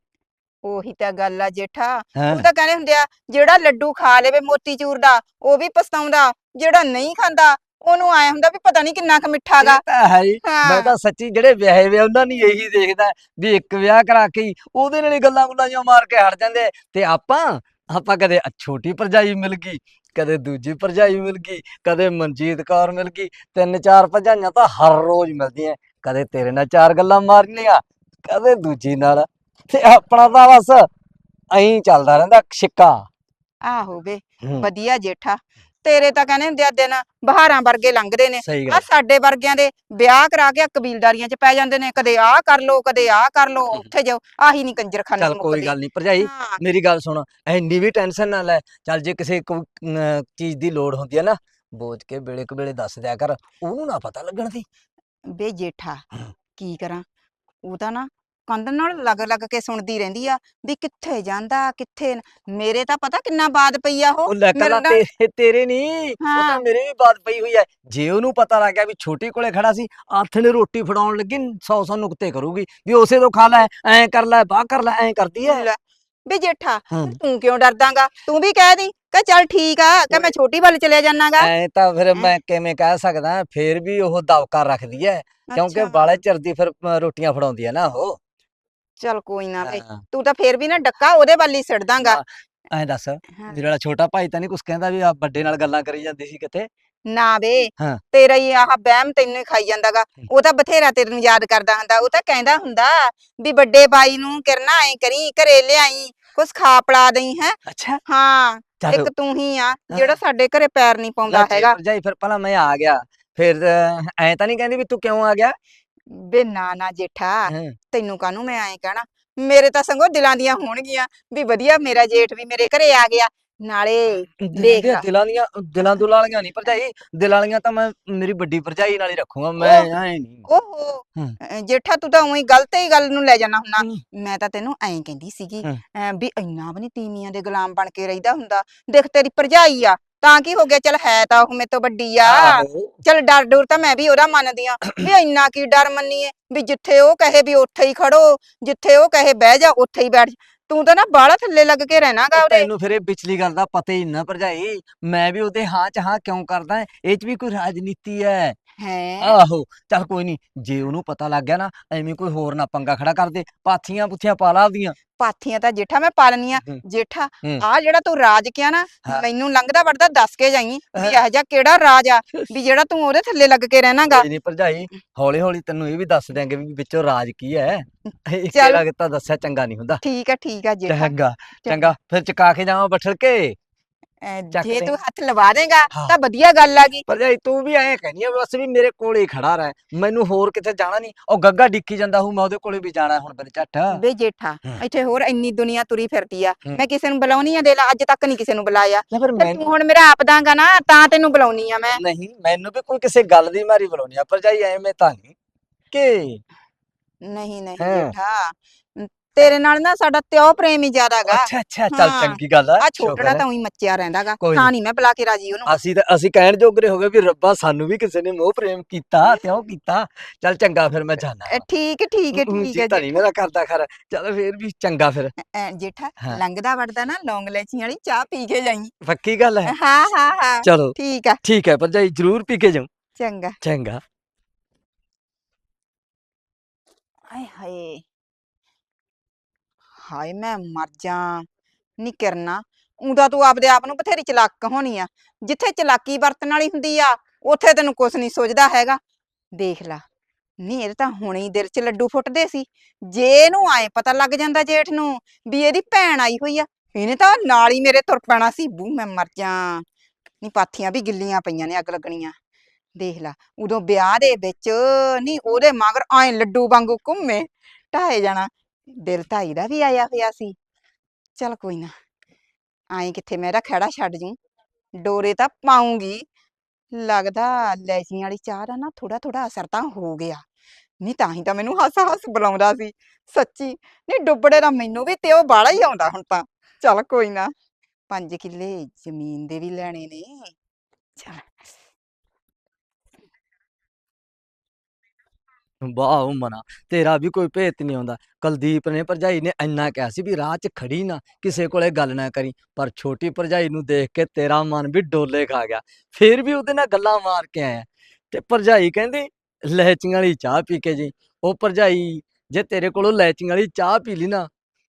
ਉਹੀ ਤਾਂ ਗੱਲ ਆ ਜੇਠਾ। ਉਹ ਤਾਂ ਕਹਿੰਦੇ ਹੁੰਦੇ ਆ ਜਿਹੜਾ ਲੱਡੂ ਖਾ ਲੇਵੇ ਮੋਤੀ ਚੂਰ ਦਾ ਉਹ ਵੀ ਪਛਤਾਉਂਦਾ ਜਿਹੜਾ ਨਹੀਂ ਖਾਂਦਾ ਉਹਨੂੰ ਆਇਆ ਹੁੰਦਾ ਵੀ ਪਤਾ ਨਹੀਂ ਕਿੰਨਾ ਕੁ ਮਿੱਠਾ ਗਾ। ਇਹ ਤਾਂ ਹੈ ਹੀ। ਮੈਂ ਤਾਂ ਸੱਚੀ ਜਿਹੜੇ ਵਿਆਹੇ ਵੇ ਉਹਨਾਂ ਨੇ ਇਹੀ ਦੇਖਦਾ ਵੀ ਇੱਕ ਵਿਆਹ ਕਰਾ ਕੇ ਉਹਦੇ ਨਾਲ ਹੀ ਗੱਲਾਂ ਗੁੱਲਾਂ ਜਿਹੀਆਂ ਮਾਰ ਕੇ ਹਟ ਜਾਂਦੇ। ਤੇ ਆਪਾਂ ਆਪਾਂ ਕਦੇ ਛੋਟੀ ਭਰਜਾਈ ਮਿਲ ਗਈ ਕਦੇ ਦੂਜੀ ਭਰਜਾਈ ਮਿਲ ਗਈ ਕਦੇ ਮਨਜੀਤ ਕੌਰ ਮਿਲ ਗਈ ਤਿੰਨ ਚਾਰ ਭਰਜਾਈਆਂ ਤਾਂ ਹਰ ਰੋਜ਼ ਮਿਲਦੀਆਂ। ਕਦੇ ਤੇਰੇ ਨਾਲ ਚਾਰ ਗੱਲਾਂ ਮਾਰਨੀਆਂ ਕਦੇ ਦੂਜੀ ਨਾਲ। ਤੇ ਆਪਣਾ ਤਾਂ ਬਸ ਐਂ ਚੱਲਦਾ ਰਹਿੰਦਾ ਛਿੱਕਾ। ਆਹੋ ਵੇ ਹੂੰ, ਵਧੀਆ ਜੇਠਾ। ਤੇਰੇ ਤਾਂ ਕਹਿੰਦੇ ਹੁੰਦੇ ਆ ਦਿਨ ਬਹਾਰਾਂ ਵਰਗੇ ਲੰਘਦੇ ਨੇ। ਸਹੀ ਆ ਗੱਲ ਸਾਡੇ ਵਰਗਿਆਂ ਦੇ ਵਿਆਹ ਕਰਾ ਕੇ ਕਬੀਲਦਾਰੀਆਂ 'ਚ ਪੈ ਜਾਂਦੇ ਨੇ। ਕਦੇ ਆਹ ਕਰ ਲੋ ਕਦੇ ਆਹ ਕਰ ਲੋ। ਉੱਥੇ ਜਾਓ ਆਹੀ ਨਹੀਂ ਕੰਜਰਖਾਨੇ ਚੱਲ ਕੋਈ ਗੱਲ ਨਹੀਂ ਭਰਜਾਈ ਹਾਂ। ਮੇਰੀ ਗੱਲ ਸੁਣ ਐਨੀ ਵੀ ਟੈਨਸ਼ਨ ਨਾ ਲੈ। ਚੱਲ ਜੇ ਕਿਸੇ ਕੋਈ ਅਮ, ਚੀਜ਼ ਦੀ ਲੋੜ ਹੁੰਦੀ ਹੈ ਨਾ ਬੋਝ ਕੇ ਵੇਲੇ ਕੁ ਵੇਲੇ ਦੱਸ ਦਿਆ ਕਰ। ਉਹਨੂੰ ਨਾ ਪਤਾ ਲੱਗਣ ਦੀ। ਬੇ ਜੇਠਾ। ਕੀ ਕਰਾਂ? ਉਹ ਤਾਂ ਨਾ ਕੰਧ ਨਾਲ ਲੱਗ ਲੱਗ ਕੇ ਸੁਣਦੀ ਰਹਿੰਦੀ ਆ ਵੀ ਕਿੱਥੇ ਜਾਂਦਾ ਕਿੱਥੇ ਨ- ਮੇਰੇ ਤਾਂ ਪਤਾ ਕਿੰਨਾ ਬਾਦ ਪਈ ਆ ਉਹ ਉਹ ਲੈ ਮੇਰੇ ਕੱਲਾ ਨਾਲ- ਤੇਰੇ ਤੇਰੇ ਨਹੀਂ ਉਹ ਤਾਂ ਹਾਂ। ਮੇਰੇ ਵੀ ਬਾਤ ਪਈ ਹੋਈ ਹੈ ਜੇ ਉਹਨੂੰ ਪਤਾ ਲੱਗ ਗਿਆ ਵੀ ਛੋਟੀ ਕੋਲੇ ਖੜਾ ਸੀ ਨੇ ਰੋਟੀ ਫੜਾਉਣ ਲੱਗੀ 100 100 ਨੁਕਤੇ ਕਰੂਗੀ ਵੀ ਉਸੇ ਤੋਂ ਖਾ ਲੈ ਐਂ ਕਰ ਲੈ ਬਾਹ ਕਰ ਲੈ ਐਂ ਕਰਦੀ ਹੈ ਲੈ, ਬੇ ਜੇਠਾ ਹਾਂ। ਤੂੰ ਕਿਉਂ ਡਰਦਾਗਾ? ਤੂੰ ਵੀ ਕਹਿ ਦੀ ਕਿ ਚੱਲ ਠੀਕ ਆ ਕਿ ਮੈਂ ਛੋਟੀ ਵੱਲ ਚਲਿਆ ਜਾਣਾਗਾ ਐਂ ਤਾਂ ਫਿਰ ਮੈਂ ਕਿਵੇਂ ਕਹਿ ਸਕਦਾ ਫੇਰ ਵੀ ਉਹ ਦਵਕਾ ਰੱਖਦੀ ਹੈ ਕਿਉਂਕਿ ਬਾਲੇ ਚਿਰ ਦੀ ਫਿਰ ਰੋਟੀਆਂ ਫੜਾਉਂਦੀ ਹੈ ਨਾ ਉਹ। ਚੱਲ ਕੋਈ ਨਾ ਹਾਂ। ਤੂੰ ਤਾਂ ਫੇਰ ਵੀ ਨਾ ਡੱਕਾ ਉਹਦੇ ਵੱਲ ਹੀ ਸਿੜਦਾਗਾ ਐਂ ਦੱਸ ਮੇਰੇ ਵਾਲਾ ਛੋਟਾ ਭਾਈ ਤਾਂ ਨਹੀਂ ਕੁਛ ਕਹਿੰਦਾ ਵੀ ਆ ਵੱਡੇ ਨਾਲ ਗੱਲਾਂ ਕਰੀ ਜਾਂਦੀ ਸੀ ਕਿਤੇ? ਨਾ ਵੇ ਹਾਂ। ਤੇਰਾ ਹੀ ਆਹ ਵਹਿਮ ਤੈਨੂੰ ਹੀ ਖਾਈ ਜਾਂਦਾਗਾ। ਉਹ ਤਾਂ ਬਥੇਰਾ ਤੇਰੇ ਨੂੰ ਯਾਦ ਕਰਦਾ ਹੁੰਦਾ ਉਹ ਤਾਂ ਕਹਿੰਦਾ ਹੁੰਦਾ ਵੀ ਵੱਡੇ ਬਾਈ ਨੂੰ ਕਿਰਨਾ ਐ ਕਰੀ ਘਰੇ ਲਿਆਈ ਕੁਛ ਖਾ ਪਲਾ ਦੇਈ ਹੈ। ਅੱਛਾ। ਹਾਂ ਚੱਲ ਇੱਕ ਤੂੰ ਹੀ ਆ ਜਿਹੜਾ ਸਾਡੇ ਘਰੇ ਪੈਰ ਨਹੀਂ ਪਾਉਂਦਾ ਹੈਗਾ। ਭਰਜਾਈ ਫਿਰ ਪਹਿਲਾਂ ਮੈਂ ਆ ਗਿਆ। ਫਿਰ ਐ ਤਾਂ ਨਹੀਂ ਕਹਿੰਦੀ ਵੀ ਤੂੰ ਕਿਉਂ ਆ ਗਿਆ? ਵੇ ਨਾ ਨਾ ਜੇਠਾ ਹਾਂ। ਤੈਨੂੰ ਕਾਹਨੂੰ ਮੈਂ ਐਂ ਕਹਿਣਾ ਮੇਰੇ ਤਾਂ ਸੰਗੋ ਦਿਲਾਂ ਦੀਆਂ ਹੋਣਗੀਆਂ ਵੀ ਵਧੀਆ ਮੇਰਾ ਜੇਠ ਵੀ ਮੇਰੇ ਘਰੇ ਆ ਗਿਆ ਨਾਲੇ ਦੇਖ ਲਾ। ਦਿਲਾਂ ਦੀਆਂ ਦਿਲਾਂ ਦੁਲਾਂ ਵਾਲੀਆਂ ਨਹੀਂ ਭਰਜਾਈ ਦਿਲਾਂ ਵਾਲੀਆਂ ਤਾਂ ਮੈਂ ਮੇਰੀ ਵੱਡੀ ਭਰਜਾਈ ਨਾਲ ਹੀ ਰੱਖੂੰਗਾ ਮੈਂ ਐ ਨਹੀਂ ਓਹੋ ਹਾਂ। ਜੇਠਾ ਤੂੰ ਤਾਂ ਉਹੀ ਗਲਤ ਹੀ ਗੱਲ ਨੂੰ ਲੈ ਜਾਣਾ ਹੁੰਨਾ ਹਮ। ਮੈਂ ਤਾਂ ਤੈਨੂੰ ਐਂ ਕਹਿੰਦੀ ਸੀਗੀ ਹਾਂ। ਵੀ ਇੰਨਾ ਵੀ ਨੀ ਤੀਵੀਆਂ ਦੇ ਗੁਲਾਮ ਬਣ ਕੇ ਰਹਿਦਾ ਹੁੰਦਾ ਦੇਖ ਤੇਰੀ ਭਰਜਾਈ ਆ ਤਾਂ ਕੀ ਹੋ ਗਿਆ? ਚਲ ਹੈ ਤਾਂ ਉਹ ਮੇਰੇ ਤੋਂ ਵੱਡੀ ਆ। ਆਹੋ। ਚਲ ਡਰ ਡਰ ਤਾਂ ਮੈਂ ਵੀ ਉਹਦਾ ਮੰਨਦੀ ਆ ਵੀ ਇੰਨਾ ਕੀ ਡਰ ਮੰਨੀਏ? ਵੀ ਜਿੱਥੇ ਉਹ ਕਹੇ ਵੀ ਉੱਥੇ ਹੀ ਖੜੋ ਜਿੱਥੇ ਉਹ ਕਹੇ ਬਹਿ ਜਾ ਉੱਥੇ ਹੀ ਬੈਠ ਜਾ। ਤੂੰ ਤਾਂ ਨਾ ਬਾਹਲਾ ਥੱਲੇ ਲੱਗ ਕੇ ਰਹਿਣਾਗਾ ਉਹ ਉਹਦੇ ਤੈਨੂੰ ਫਿਰ ਇਹ ਪਿਛਲੀ ਗੱਲ ਦਾ ਪਤਾ ਹੀ ਨਾ ਭਰਜਾਈ। ਮੈਂ ਵੀ ਉਹਦੇ ਹਾਂ ਚ ਹਾਂ ਕਿਉਂ ਕਰਦਾ ਇਹ ਚ ਵੀ ਕੋਈ ਰਾਜਨੀਤੀ ਹੈ। ਹੈ? ਆਹੋ ਚੱਲ ਕੋਈ ਨਹੀਂ ਜੇ ਉਹਨੂੰ ਪਤਾ ਲੱਗ ਗਿਆ ਨਾ ਐਵੇਂ ਕੋਈ ਹੋਰ ਨਾ ਪੰਗਾ ਖੜਾ ਕਰ ਦੇ। ਪਾਥੀਆਂ ਪੁੱਥੀਆਂ ਪਾ ਲਾ ਆਪਦੀਆਂ। ਪਾਥੀਆਂ ਤਾਂ ਜੇਠਾ ਮੈਂ ਪਾਲਨੀ ਆ ਹਮ। ਜੇਠਾ। ਆ ਜਿਹੜਾ ਤੂੰ ਰਾਜ ਕਿਹਾ ਨਾ। ਮੈਨੂੰ ਲੰਘਦਾ ਵੜਦਾ ਦੱਸ ਕੇ ਜਾਈ ਵੀ। ਇਹ ਜਿਹਾ ਕਿਹੜਾ ਰਾਜ ਆ ਵੀ ਜਿਹੜਾ ਤੂੰ ਉਹਦੇ ਥੱਲੇ ਲੱਗ ਕੇ ਰਹਿਣਾਗਾ ਨਹੀਂ ਭਰਜਾਈ ਹੌਲੀ ਹੌਲੀ ਤੈਨੂੰ ਇਹ ਵੀ ਦੱਸ ਦਿਆਂਗੇ ਵੀ ਵਿੱਚੋਂ ਰਾਜ ਕੀ ਹੈ ਇਹ ਕੀਤਾ ਦੱਸਿਆ ਚੰਗਾ ਨਹੀਂ ਹੁੰਦਾ ਠੀਕ ਆ ਠੀਕ ਆ ਜੇਠਾ ਚੰਗਾ ਚੰਗਾ ਫਿਰ ਚਕਾ ਕੇ ਜਾਵਾਂ ਬੱਠਲ ਕੇ ਅਹ ਚੱਕ ਜੇ। ਤੂੰ ਹੱਥ ਲਵਾ ਦੇਗਾ ਹਾਂ। ਤਾਂ ਵਧੀਆ ਗੱਲ ਆ ਗਈ ਭਰਜਾਈ ਤੂੰ ਵੀ ਐਂ ਕਹਿੰਦੀ ਆ ਬਸ ਵੀ ਮੇਰੇ ਕੋਲੇ ਹੀ ਖੜਾ ਰਹਿ ਮੈਨੂੰ ਹੋਰ ਕਿਤੇ ਜਾਣਾ ਨਹੀਂ ਉਹ ਗੱਗਾ ਡਿੱਕੀ ਜਾਂਦਾ ਹੂੰ ਮੈਂ ਉਹਦੇ ਕੋਲੇ ਵੀ ਜਾਣਾ ਹੁਣ ਮੇਰੇ ਝੱਟ ਵੇ ਜੇਠਾ ਹਾਂ। ਇੱਥੇ ਹੋਰ ਇੰਨੀ ਦੁਨੀਆ ਤੁਰੀ ਫਿਰਦੀ ਆ। ਮੈਂ ਕਿਸੇ ਨੂੰ ਬੁਲਾਉਣੀ ਆ ਦੇ ਲਾ ਅੱਜ ਤੱਕ ਨਹੀਂ ਕਿਸੇ ਨੂੰ ਬੁਲਾਇਆ ਫਿਰ ਤੇ ਤੂੰ ਹੁਣ ਮੇਰਾ ਆਪ ਦਾਂਗਾ ਨਾ ਤਾਂ ਤੈਨੂੰ ਬੁਲਾਉਣੀ ਆ ਮੈਂ ਨਹੀਂ ਮੈਨੂੰ ਵੀ ਕੋਈ ਕਿਸੇ ਗੱਲ ਦੀ ਮਾਰੀ ਬੁਲਾਉਣੀ ਆ ਭਰਜਾਈ ਐਵੇਂ ਤਾਂ ਨਹੀਂ ਕਿ ਨਹੀਂ ਨਹੀਂ ਹਾਂ। ਜੇਠਾ ਤੇਰੇ ਨਾਲ ਨਾ ਸਾਡਾ ਤਿਉ ਪ੍ਰੇਮ ਹੀ ਜ਼ਿਆਦਾਗਾ ਅੱਛਾ ਅੱਛਾ ਚੱਲ ਹਾਂ। ਚੰਗੀ ਗੱਲ ਆ ਆ ਸ਼ੁਕਰ ਹੈ। ਤਾਂ ਉਹੀ ਮੱਚਿਆ ਰਹਿੰਦਾਗਾ ਕੋਈ ਤਾਂ। ਨਹੀਂ ਮੈਂ ਬੁਲਾ ਕੇ ਰਾਜੀ ਉਹਨੂੰ। ਅਸੀਂ ਤਾਂ ਅਸੀਂ ਕਹਿਣ ਜੋਗਰੇ ਹੋ ਗਏ ਵੀ ਰੱਬਾ ਸਾਨੂੰ ਵੀ ਕਿਸੇ ਨੇ ਮੋਹ ਪ੍ਰੇਮ ਕੀਤਾ ਤੇ ਉਹ ਕੀਤਾ। ਚੱਲ ਚੰਗਾ ਫਿਰ ਮੈਂ ਜਾਣਾ ਅ, ਠੀਕ ਹੈ, ਠੀਕ ਹੈ ਠੀਕ ਹੈ ਤਾਂ ਨਹੀਂ ਮੇਰਾ ਕਰਦਾ ਖਰ। ਚੱਲ ਫਿਰ ਵੀ ਚੰਗਾ ਫਿਰ। ਅ, ਜੇਠਾ ਹਾਂ। ਲੰਘਦਾ ਵੜਦਾ ਨਾ ਲੌਂਗ ਲੈਚੀ ਵਾਲੀ ਚਾਹ ਪੀ ਕੇ ਜਾਈ। ਪੱਕੀ ਗੱਲ ਹੈ? ਹਾਂ ਹਾਂ ਹਾਂ। ਚਲੋ। ਠੀਕ ਆ। ਠੀਕ ਹੈ ਭਰਜਾਈ ਜ਼ਰੂਰ ਪੀ ਕੇ ਜਾਉ। ਚੰਗਾ। ਚੰਗਾ। ਹਾਏ ਹਾਏ। ਹਾਏ, ਮੈਂ ਮਰ ਜਾ, ਨੀ ਕਿਰਨਾ। ਊਂ ਤੂੰ ਆਪਦੇ ਆਪ ਨੂੰ ਬਥੇਰੀ ਚਲਾਕ ਹੋਣੀ ਆ। ਜਿੱਥੇ ਚਲਾਕੀ ਵਰਤਣ ਵਾਲੀ ਹੁੰਦੀ ਆ, ਉੱਥੇ ਤੈਨੂੰ ਕੁਛ ਨਹੀਂ ਸੋਚਦਾ ਹੈਗਾ। ਦੇਖ ਲਾ, ਨੀ, ਇਹ ਤਾਂ ਹੁਣੇ ਹੀ ਦਿਲ 'ਚ ਲੱਡੂ ਫੁੱਟਦੇ ਸੀ। ਜੇ ਇਹਨੂੰ ਆਏ ਪਤਾ ਲੱਗ ਜਾਂਦਾ ਜੇਠ ਨੂੰ ਵੀ ਇਹਦੀ ਭੈਣ ਆਈ ਹੋਈ ਆ, ਇਹਨੇ ਤਾਂ ਨਾਲ ਹੀ ਮੇਰੇ ਤੁਰ ਪੈਣਾ ਸੀ। ਬੂ ਮੈਂ ਮਰ ਜਾ। ਨੀ, ਪਾਥੀਆਂ ਵੀ ਗਿੱਲੀਆਂ ਪਈਆਂ ਨੇ ਅੱਗ ਲੱਗਣੀਆਂ। ਦੇਖ ਲਾ, ਉਦੋਂ ਵਿਆਹ ਦੇ ਵਿੱਚ ਨੀ, ਉਹਦੇ ਮਗਰ ਐ ਲੱਡੂ ਵਾਂਗੂ ਘੁੰਮੇ ਢਾਏ ਜਾਣਾ। ਦਿਲ ਧਾਈ ਦਾ ਵੀ ਆਇਆ ਹੋਇਆ ਸੀ। ਚਲ ਕੋਈ ਨਾ ਐਂ ਕਿੱਥੇ ਮੈਂ ਇਹਦਾ ਛੱਡ ਜੂ, ਡੋਰੇ ਤਾਂ ਪਾਉਂਗੀ ਲੱਗਦਾ ਲੈਚੀਆਂ ਵਾਲੀ ਚਾਹ ਦਾ ਨਾ ਥੋੜਾ ਥੋੜਾ ਅਸਰ ਤਾਂ ਹੋ ਗਿਆ। ਨਹੀਂ ਤਾਂ ਹੀ ਤਾਂ ਮੈਨੂੰ ਹੱਸ ਹੱਸ ਬੁਲਾਉਂਦਾ ਸੀ, ਸੱਚੀ। ਨਹੀਂ ਡੁੱਬੜੇ ਦਾ ਮੈਨੂੰ ਵੀ ਤੇ ਉਹ ਬਾਲਾ ਹੀ ਆਉਂਦਾ ਹੁਣ ਤਾਂ। ਚਲ ਕੋਈ ਨਾ 5 ਕਿੱਲੇ ਜ਼ਮੀਨ ਦੇ ਵੀ ਲੈਣੇ ਨੇ। ਚਲ। ਵਾਹ ਉਹ ਮਨਾ, ਤੇਰਾ ਵੀ ਕੋਈ ਭੇਤ ਨਹੀਂ ਆਉਂਦਾ। ਕੁਲਦੀਪ ਨੇ ਭਰਜਾਈ ਨੇ ਇੰਨਾ ਕਿਹਾ ਸੀ ਵੀ ਰਾਹ 'ਚ ਖੜੀ ਨਾ, ਕਿਸੇ ਕੋਲੇ ਗੱਲ ਨਾ ਕਰੀ, ਪਰ ਛੋਟੀ ਭਰਜਾਈ ਨੂੰ ਦੇਖ ਕੇ ਤੇਰਾ ਮਨ ਵੀ ਡੋਲੇ ਖਾ ਗਿਆ। ਫੇਰ ਵੀ ਉਹਦੇ ਨਾਲ ਗੱਲਾਂ ਮਾਰ ਕੇ ਆਇਆ। ਤੇ ਭਰਜਾਈ ਕਹਿੰਦੀ ਲੈਚੀਆਂ ਵਾਲੀ ਚਾਹ ਪੀ ਕੇ ਜੀ। ਉਹ ਭਰਜਾਈ, ਜੇ ਤੇਰੇ ਕੋਲੋਂ ਲੈਚੀਆਂ ਵਾਲੀ ਚਾਹ ਪੀ ਲਈ ਨਾ,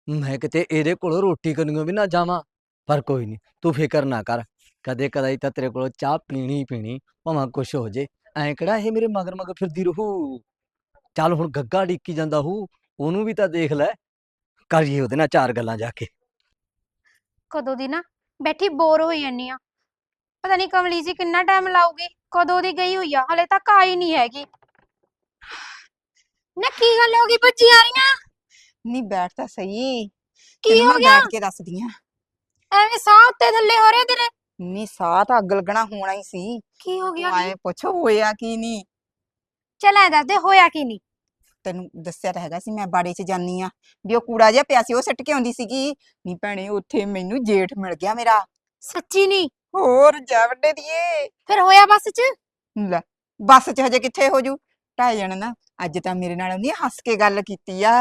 ਮੈਂ ਕਿਤੇ ਇਹਦੇ ਕੋਲੋਂ ਰੋਟੀ ਕਰਨੀਓ ਵੀ ਨਾ ਜਾਵਾਂ। ਪਰ ਕੋਈ ਨਹੀਂ ਤੂੰ ਫਿਕਰ ਨਾ ਕਰ। ਕਦੇ ਕਦਾਈ ਤਾਂ ਤੇਰੇ ਕੋਲੋਂ ਚਾਹ ਪੀਣੀ ਪੀਣੀ, ਭਾਵੇਂ ਕੁਛ ਹੋ ਜੇ। ਐਂ ਕਿਹੜਾ ਇਹ ਮੇਰੇ ਮਗਰ ਮਗਰ ਫਿਰਦੀ ਰਹੂ? ਚੱਲ ਹੁਣ ਗੱਗਾ ਡਿੱਕੀ ਜਾਂਦਾ ਹੂ ਉਹਨੂੰ ਵੀ ਤਾਂ ਦੇਖ ਲੈ। ਕਰੀਏ ਉਹਦੇ ਨਾਲ ਚਾਰ ਗੱਲਾਂ ਜਾ ਕੇ। ਕਦੋਂ ਦੀ ਨਾ ਬੈਠੀ ਬੋਰ ਹੋਈ ਜਾਨੀ ਆ। ਪਤਾ ਨਹੀਂ ਕਮਲੀ ਜੀ ਕਿੰਨਾ ਟਾਈਮ ਲਾਊਗੀ ਕਦੋਂ ਦੀ ਗਈ ਹੋਈ ਆ ਹਲੇ ਤੱਕ ਆਈ ਨਹੀਂ ਹੈਗੀ। ਨਾ ਕੀ ਗੱਲ ਹੋ ਗਈ ਭੱਜੀ ਆ ਰਹੀਆਂ ਨਹੀਂ ਬੈਠ ਤਾਂ ਸਹੀ ਕੀ ਤੈਨੂੰ ਹੋ ਮੈਂ ਗਿਆ? ਬੈਠ ਕੇ ਦੱਸਦੀ ਆ। ਐਵੇਂ ਸਾਹ ਉੱਤੇ ਥੱਲੇ ਹੋ ਰਹੇ ਤੇਰੇ? ਨੀ ਸਾਹ ਤਾਂ ਅੱਗ ਲੱਗਣਾ ਹੋਣਾ ਹੀ ਸੀ। ਕੀ ਹੋ ਗਿਆ ਆਏ ਪੁੱਛੋ ਹੋਇਆ ਕੀ ਨਹੀਂ ਚੱਲ ਐ ਦੱਸ ਦੇ ਹੋਇਆ ਕੀ ਨਹੀਂ ਤੈਨੂੰ ਦੱਸਿਆ ਤਾਂ ਹੈਗਾ ਸੀ ਮੈਂ ਬਾੜੇ 'ਚ ਜਾਨੀ ਆ ਵੀ ਉਹ ਕੂੜਾ ਜਿਹਾ ਪਿਆ ਸੀ ਉਹ ਸਿੱਟ ਕੇ ਆਉਂਦੀ ਸੀਗੀ। ਨੀ ਭੈਣੇ ਉੱਥੇ ਮੈਨੂੰ ਜੇਠ ਮਿਲ ਗਿਆ ਮੇਰਾ। ਸੱਚੀ ਨਹੀਂ ਹੋਰ ਜਾ ਵੱਡੇ ਦੀਏ। ਫਿਰ ਹੋਇਆ ਬੱਸ 'ਚ? ਲੈ ਬੱਸ 'ਚ ਹਜੇ ਕਿੱਥੇ ਹੋ ਜੂ ਢਾਈ ਜਣ ਨਾ। ਅੱਜ ਤਾਂ ਮੇਰੇ ਨਾਲ ਉਹਨੇ ਹੱਸ ਕੇ ਗੱਲ ਕੀਤੀ ਆ।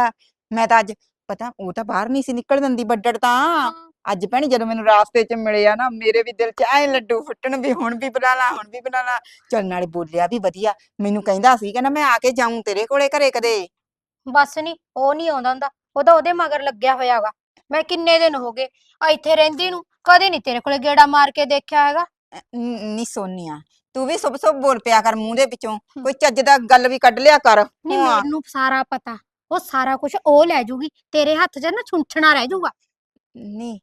ਮੈਂ ਤਾਂ ਅੱਜ ਪਤਾ ਉਹ ਤਾਂ ਬਾਹਰ ਨਹੀਂ ਸੀ ਨਿਕਲ ਦਿੰਦੀ ਬੱਡੜ ਤਾਂ। ਅੱਜ ਭੈਣੇ ਜਦੋਂ ਮੈਨੂੰ ਰਾਸਤੇ 'ਚ ਮਿਲਿਆ ਨਾ ਮੇਰੇ ਵੀ ਦਿਲ 'ਚ ਐ ਲੱਡੂ ਫੁੱਟਣ ਵੀ ਹੁਣ ਵੀ ਬਣਾ ਲਾ ਹੁਣ ਵੀ ਬਣਾ ਲਾ। ਚੱਲ ਨਾਲੇ ਬੋਲਿਆ ਵੀ ਵਧੀਆ ਮੈਨੂੰ ਕਹਿੰਦਾ ਸੀ ਕਹਿੰਦਾ ਮੈਂ ਆ ਕੇ ਜਾਊਂ ਤੇਰੇ ਕੋਲੇ ਘਰੇ ਕਦੇ। ਬੱਸ ਨਹੀਂ ਉਹ ਨਹੀਂ ਆਉਂਦਾ ਹੁੰਦਾ ਉਹ ਤਾਂ ਉਹਦੇ ਮਗਰ ਲੱਗਿਆ ਹੋਇਆਗਾ ਮੈਂ ਕਿੰਨੇ ਦਿਨ ਹੋ ਗਏ ਆ ਇੱਥੇ ਰਹਿੰਦੀ ਨੂੰ ਕਦੇ ਨਹੀਂ ਤੇਰੇ ਕੋਲੇ ਗੇੜਾ ਮਾਰ ਕੇ ਦੇਖਿਆ ਹੈਗਾ। ਨੀ ਸੋਨੀਆ ਤੂੰ ਵੀ ਸੁਭ ਸੁਭ ਬੋਲ ਪਿਆ ਕਰ ਮੂੰਹ ਦੇ ਵਿੱਚੋਂ ਕੋਈ ਚੱਜ ਦਾ ਗੱਲ ਵੀ ਕੱਢ ਲਿਆ ਕਰ। ਨਹੀਂ ਹਾਂ। ਮੈਨੂੰ ਸਾਰਾ ਪਤਾ ਉਹ ਸਾਰਾ ਕੁਝ ਉਹ ਲੈ ਜੂਗੀ ਤੇਰੇ ਹੱਥ 'ਚ ਨਾ ਛੁੰਛਣਾ ਰਹਿ ਜਾਊਗਾ ਨਹੀਂ